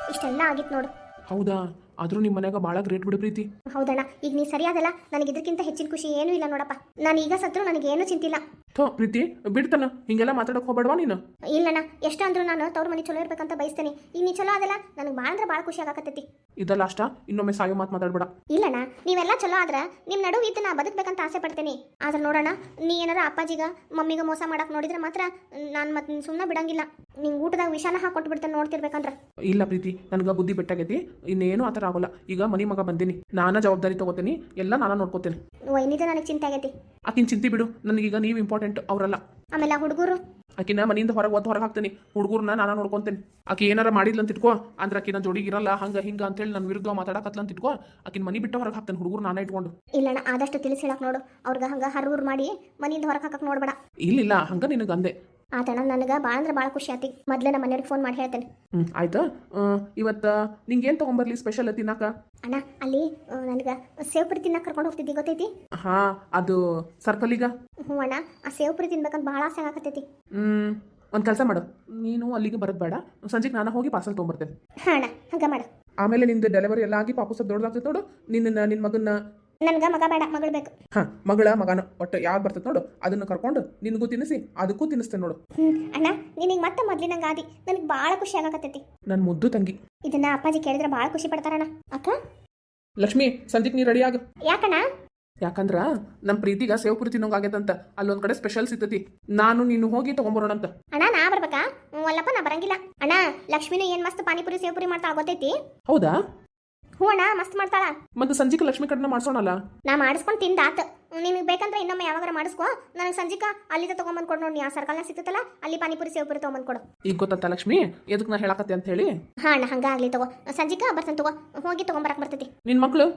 ಇಷ್ಟೆಲ್ಲ ಆಗಿತ್ತು ನೋಡು. ಹೌದಾ? ಆದರೂ ನಿಮ್ಮ ಮನ್ಯಾಗ ಭಾಳ ಗ್ರೇಟ್ ಬಿಡು ಪ್ರೀತಿ. ಹೌದಣ್ಣ, ಈಗ ನೀ ಸರಿಯಾದಲ್ಲ ನನಗೆ ಇದಕ್ಕಿಂತ ಹೆಚ್ಚಿನ ಖುಷಿ ಏನೂ ಇಲ್ಲ ನೋಡಪ್ಪ. ನಾನು ಈಗ ಸತ್ರು, ನನಗೇನು ಚಿಂತಿಲ್ಲ. ಥೋ ಪ್ರೀತಿ ಬಿಡ್ತಾನ ಹಿಂಗೆಲ್ಲ ಮಾತಾಡಕ್ಕೆ ಹೋಗ್ಬೇಡವಾ ನೀನು? ಇಲ್ಲಣ್ಣ ಎಷ್ಟ ಅಂದ್ರೂ ನಾನು ತವ್ರ ಮನೆ ಚಲೋ ಇರ್ಬೇಕಂತ ಬಯಸ್ತೇನೆ. ಈಗ ನೀ ಚಲೋ ಅದಲ್ಲ ನನಗೆ ಭಾಳ ಅಂದ್ರೆ ಭಾಳ ಖುಷಿ ಆಗಕತ್ತೈತಿ. ಇದಲ್ಲ ಅಷ್ಟ? ಇನ್ನೊಮ್ಮೆ ಸಾಯೋ ಮಾತು ಮಾತಾಡ್ಬೇಡ. ಇಲ್ಲಣ್ಣ ನೀವೆಲ್ಲ ಚಲೋ ಆದ್ರೆ ನಿಮ್ಮ ನಡುವೆ ಇದ್ದು ನಾ ಬದುಕ್ಬೇಕಂತ ಆಸೆ ಪಡ್ತೇನೆ. ಆದ್ರೆ ನೋಡೋಣ ನೀ ಏನಾರ ಅಪ್ಪಾಜಿಗ ಮಮ್ಮಿಗ ಮೋಸ ಮಾಡಕ್ ನೋಡಿದ್ರೆ ಮಾತ್ರ ನಾನು ಮತ್ತೆ ಸುಮ್ಮನೆ ಬಿಡಂಗಿಲ್ಲ. ನಿಂಗೆ ಊಟದಾಗ ವಿಷಾನ ಹಾಕೊಟ್ಟು ಬಿಡ್ತೇನೆ ನೋಡ್ತಿರ್ಬೇಕಂದ್ರ. ಇಲ್ಲ ಪ್ರೀತಿ ನನಗೆ ಬುದ್ಧಿ ಬೆಟ್ಟಾಗೈತಿ. ಇನ್ನೇನು ಆ ಥರ ಆಗೋಲ್ಲ. ಈಗ ಮನಿ ಮಗ ಬಂದೀನಿ. ನಾನ ಜವಾಬ್ದಾರಿ ತಗೋತೀನಿ. ಎಲ್ಲ ನಾನು ನೋಡ್ಕೋತೇನೆ. ವೈನಿದ ನನಗೆ ಚಿಂತೆ ಆಗೈತಿ. ಆಕಿನ ಚಿಂತೆ ಬಿಡು ನನಗೀಗ ನೀವು ಇಂಪಾರ್ಟೆಂಟ್ ಅವರಲ್ಲ. ಆಮೇಲೆ ಹುಡುಗರು? ಆಕಿನ ಮನೆಯಿಂದ ಹೊರಗೆ ಒದ್ದು ಹೊರಗೆ ಹಾಕ್ತೀನಿ. ಹುಡುಗರನ್ನ ನಾನು ನೋಡ್ಕೊಂತೇನೆ. ಆಕಿ ಏನಾರ ಮಾಡಿದ್ಲ ಅಂತ ಇಟ್ಕೋ. ಅಂದ್ರೆ ಆಕಿನ ಜೋಡಿಗೆ ಇರಲ್ಲ ಹಂಗ ಹಿಂಗ ಅಂತೇಳಿ ನನ್ನ ವಿರುದ್ಧ ಮಾತಾಡಕತ್ಲ ಅಂತ ಇಟ್ಕೋ. ಆಕಿನ ಮನೆ ಬಿಟ್ಟು ಹೊರಗೆ ಹಾಕ್ತೇನೆ ಹುಡುಗರು ನಾನು ಇಟ್ಕೊಂಡು. ಇಲ್ಲ ಆದಷ್ಟು ತಿಳಿಸಿ ಹೇಳಕ್ ನೋಡು. ಅವ್ರಿಗೆ ಹಂಗ ಹರೂರ್ ಮಾಡಿ ಮನೆಯಿಂದ ಹೊರಗೆ ಹಾಕಕ್ ನೋಡ್ಬೇಡ. ಇಲ್ಲಿಲ್ಲ ಹಂಗ ನಿನಗೆ ಅಂದೆ. ಆತಣ್ಣ ನನಗೆ ಭಾಳ ಅಂದ್ರೆ ಭಾಳ ಖುಷಿ ಆತಿ. ಮೊದ್ಲೇ ನಮ್ಮ ಮನೆಯವ್ರಿಗೆ ಫೋನ್ ಮಾಡಿ ಹೇಳ್ತೇನೆ. ಹ್ಞೂ ಆಯ್ತಾ? ಇವತ್ತು? ನಿಂಗೇನು ತಗೊಂಬರ್ಲಿ ಸ್ಪೆಷಲ್ ತಿನ್ನಾಕ? ಅಣ್ಣ ಅಲ್ಲಿ ನನಗೆ ಸೇವ್ ಪುರಿ ತಿನ್ನಕ್ಕೆ ಕರ್ಕೊಂಡು ಹೋಗ್ತಿದ್ದಿ ಗೊತ್ತೈತಿ? ಹಾ ಅದು ಸರ್ಕಲಿಗ? ಹ್ಞೂ ಅಣ್ಣ ಆ ಸೇವ್ ಪುರಿ ತಿನ್ಬೇಕಂತ ಭಾಳ ಆಸೆ ಆಗಕತ್ತೈತಿ. ಹ್ಮ್ ಒಂದು ಕೆಲಸ ಮಾಡು. ನೀನು ಅಲ್ಲಿಗೆ ಬರೋದು ಬೇಡ. ಸಂಜೆಗೆ ನಾನು ಹೋಗಿ ಪಾರ್ಸಲ್ ತೊಗೊಂಬರ್ತೇನೆ. ಹಾಂ ಅಣ್ಣ ಹಂಗೆ ಮಾಡು. ಆಮೇಲೆ ನಿಂದು ಡೆಲಿವರಿ ಎಲ್ಲ ಆಗಿ ಪಾಪು ಸ್ವಲ್ಪ ದೊಡ್ಡದಾಗ್ತೈತೆ ನೋಡು. ನಿನ್ನ ನಿನ್ನ ಮಗನ್ನ ನನ್ಗೆ ಮಗ ಬೇಡ ಮಗಳು ಬೇಕು. ಹ ಮಗಳ ಮಗನ ಒಟ್ಟು ಯಾವ್ದು ಬರ್ತದೆ ನೋಡು. ಅದನ್ನ ಕರ್ಕೊಂಡು ನಿನಗೂ ತಿನ್ನಿಸಿ ಅದಕ್ಕೂ ತಿನ್ನಿಸ್ತೇನೆ ನೋಡು. ಅಣ್ಣ ನಿನಗೆ ಮತ್ತೆ ಮೊದ್ಲಿನಂಗೆ ಆದಿ. ನನಗೆ ಬಾಳ ಖುಷಿ ಆಗಕತ್ತೈತಿ. ನನ್ನ ಮುದ್ದು ತಂಗಿ. ಇದನ್ನ ಅಪ್ಪಾಜಿ ಕೇಳಿದ್ರೆ ಬಾಳ ಖುಷಿ ಪಡ್ತಾರಣ್ಣ. ಅಕ್ಕ? ಲಕ್ಷ್ಮಿ ಸಂಜೆಗೆ ನೀ ರೆಡಿ ಆಗ. ಯಾಕಣ್ಣ? ಯಾಕಂದ್ರ ನಮ್ಮ ಪ್ರೀತಿಗ ಸೇವ್ ಪುರಿ ತಿನ್ನೋಂಗಾಗೈತಂತ ಅಲ್ಲೊಂದ್ ಕಡೆ ಸ್ಪೆಷಲ್ ಸಿಗ್ತತಿ. ನಾನು ನೀನು ಹೋಗಿ ತಗೊಂಬರೋಣಂತ ಅಣ್ಣ ನಾ ಬರ್ಬೇಕಾ? ಹ್ಮ್, ಅಲ್ಲಪ್ಪ ನಾ ಬರಂಗಿಲ್ಲ. ಅಣ್ಣ ಲಕ್ಷ್ಮಿನ ಏನ್ ಮಸ್ತ್ ಪಾನಿಪುರಿ ಸೇವ್ ಪುರಿ ಮಾಡ್ತಾ ಆಗೋತೈತಿ ಹೌದಾ? ಹ್ಞೂ ಅಣ್ಣ ಮಸ್ತ್ ಮಾಡ್ತಾಳ. ಮತ್ತೆ ಸಂಜಿಕ ಲಕ್ಷ್ಮಿ ಕಡೆನ ಮಾಡ್ಸೋಣಲ್ಲ? ನಾ ಮಾಡಿಸ್ಕೊಂಡು ತಿಂದಾತ. ನಿನಗೆ ಬೇಕಂದ್ರೆ ಇನ್ನೊಮ್ಮೆ ಯಾವಾಗಾರ ಮಾಡಿಸ್ಕೋ. ನನಗೆ ಸಂಜಿಕ ಅಲ್ಲಿಂದ ತೊಗೊಂಬಂದು ಕೊಡು ನೋಡಿ ಆ ಸರ್ಕಲ್ನ ಸಿಗ್ತೈತಲ್ಲ ಅಲ್ಲಿ ಪಾನಿಪುರಿ ಸೇವಪುರಿ ತಗೊಂಬಂದ್ ಕೊಡು. ಈಗ ಗೊತ್ತಂತ ಲಕ್ಷ್ಮಿ? ಎದಕ್ ನಾ ಹೇಳಕತ್ತೆ ಅಂತ ಹೇಳಿ? ಹಾಂ ಅಣ್ಣ ಹಂಗಾಗ್ಲಿ ತಗೋ. ಸಂಜಿಕ ಬರ್ತೇನೆ ತಗೋ. ಹೋಗಿ ತೊಗೊಂಬರಕ್ ಬರ್ತೈತಿ. ನಿನ್ ಮಕ್ಳು?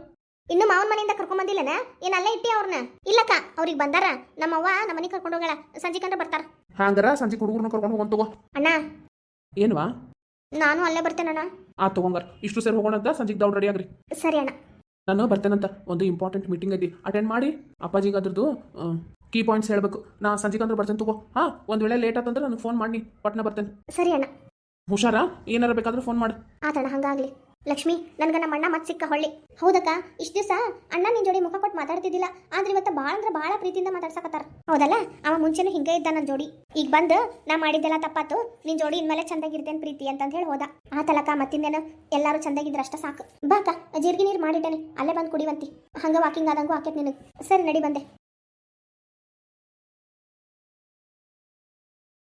ಇನ್ನು ಮಾವನ ಮನೆಯಿಂದ ಕರ್ಕೊಂಡ್ ಬಂದಿಲ್ಲನ? ಏನ್ ಅಲ್ಲೇ ಇಟ್ಟಿ ಅವ್ರನ್ನ ಇಲ್ಲಕ್ಕ ಅವ್ರಿಗೆ ಬಂದಾರ. ನಮ್ಮವ್ವ ನಮ್ಮ ಮನೆಗೆ ಕರ್ಕೊಂಡು ಹೋಗಳ ಸಂಜಿಕಂದ್ರೆ ಬರ್ತಾರ. ಹಂಗಾರ ಸಂಜೆ ಹುಡುಗರ್ನ ಕರ್ಕೊಂಡು ಹೋಗಂತ ತಗೋ. ಅಣ್ಣ. ಏನ್ವಾ? ನಾನು ಅಲ್ಲೇ ಬರ್ತೇನಣ್ಣ ಆ ತಗೊಂಬರ್. ಇಷ್ಟು ಸೇರಿ ಹೋಗೋಣಂತ? ಸಂಜೆಗೆ ದೌಡ್ ರೆಡಿ ಆಗ್ರಿ. ಸರಿ ಅಣ್ಣ. ನಾನು ಬರ್ತೇನಂತ. ಒಂದು ಇಂಪಾರ್ಟೆಂಟ್ ಮೀಟಿಂಗ್ ಐತಿ. ಅಟೆಂಡ್ ಮಾಡಿ ಅಪ್ಪಾಜಿಗೆ ಅದ್ರದ್ದು ಕೀ ಪಾಯಿಂಟ್ಸ್ ಹೇಳ್ಬೇಕು. ನಾ ಸಂಜೆಗೆ ಅಂದ್ರೆ ಬರ್ತೇನೆ ತಗೋ. ಹಾ ಒಂದ್ ವೇಳೆ ಲೇಟ್ ಆತಂದ್ರೆ ನನಗೆ ಫೋನ್ ಮಾಡಿ ಪಟ್ನ ಬರ್ತೇನೆ. ಸರಿ ಅಣ್ಣ. ಹುಷಾರ? ಏನಾರ ಬೇಕಾದ್ರೆ ಫೋನ್ ಮಾಡು. ಆತಣ್ಣ ಹಂಗಾಗ್ಲಿ. ಲಕ್ಷ್ಮಿ, ನನ್ಗೆ ನಮ್ಮ ಅಣ್ಣ ಮತ್ತೆ ಸಿಕ್ಕ ಹೊಳ್ಳಿ. ಹೌದಕ್ಕ, ಇಷ್ಟು ದಿವಸ ಅಣ್ಣ ನಿನ್ನ ಜೋಡಿ ಮುಖ ಕೊಟ್ಟು ಮಾತಾಡ್ತಿದ್ದಿಲ್ಲ. ಆದ್ರೆ ಇವತ್ತು ಭಾಳ ಅಂದ್ರೆ ಭಾಳ ಪ್ರೀತಿಯಿಂದ ಮಾತಾಡ್ಸಕತ್ತಾರ. ಹೌದಲ್ಲ, ಅವ ಮುಂಚೆನೂ ಹಿಂಗೆ ಇದ್ದ ನನ್ನ ಜೋಡಿ. ಈಗ ಬಂದು ನಾ ಮಾಡಿದ್ದೆಲ್ಲ ತಪ್ಪಾತು ನಿನ್ನ ಜೋಡಿ ಇನ್ಮೇಲೆ ಚಂದಾಗಿರ್ತೇನೆ ಪ್ರೀತಿ ಅಂತ ಹೇಳಿ ಹೋದ. ಆತಲಕ್ಕ ಮತ್ತಿಂದೇನು ಎಲ್ಲಾರು ಚಂದಾಗಿದ್ರ ಅಷ್ಟ ಸಾಕು. ಬಾಕ ಜೀರಿಗೆ ನೀರು ಮಾಡಿಟ್ಟೇನೆ, ಅಲ್ಲೇ ಬಂದು ಕುಡಿವಂತಿ. ಹಂಗ ವಾಕಿಂಗ್ ಆದಂಗೂ ಆಕೇತ್ ನಿನಗೆ. ಸರಿ ನಡಿ ಬಂದೆ.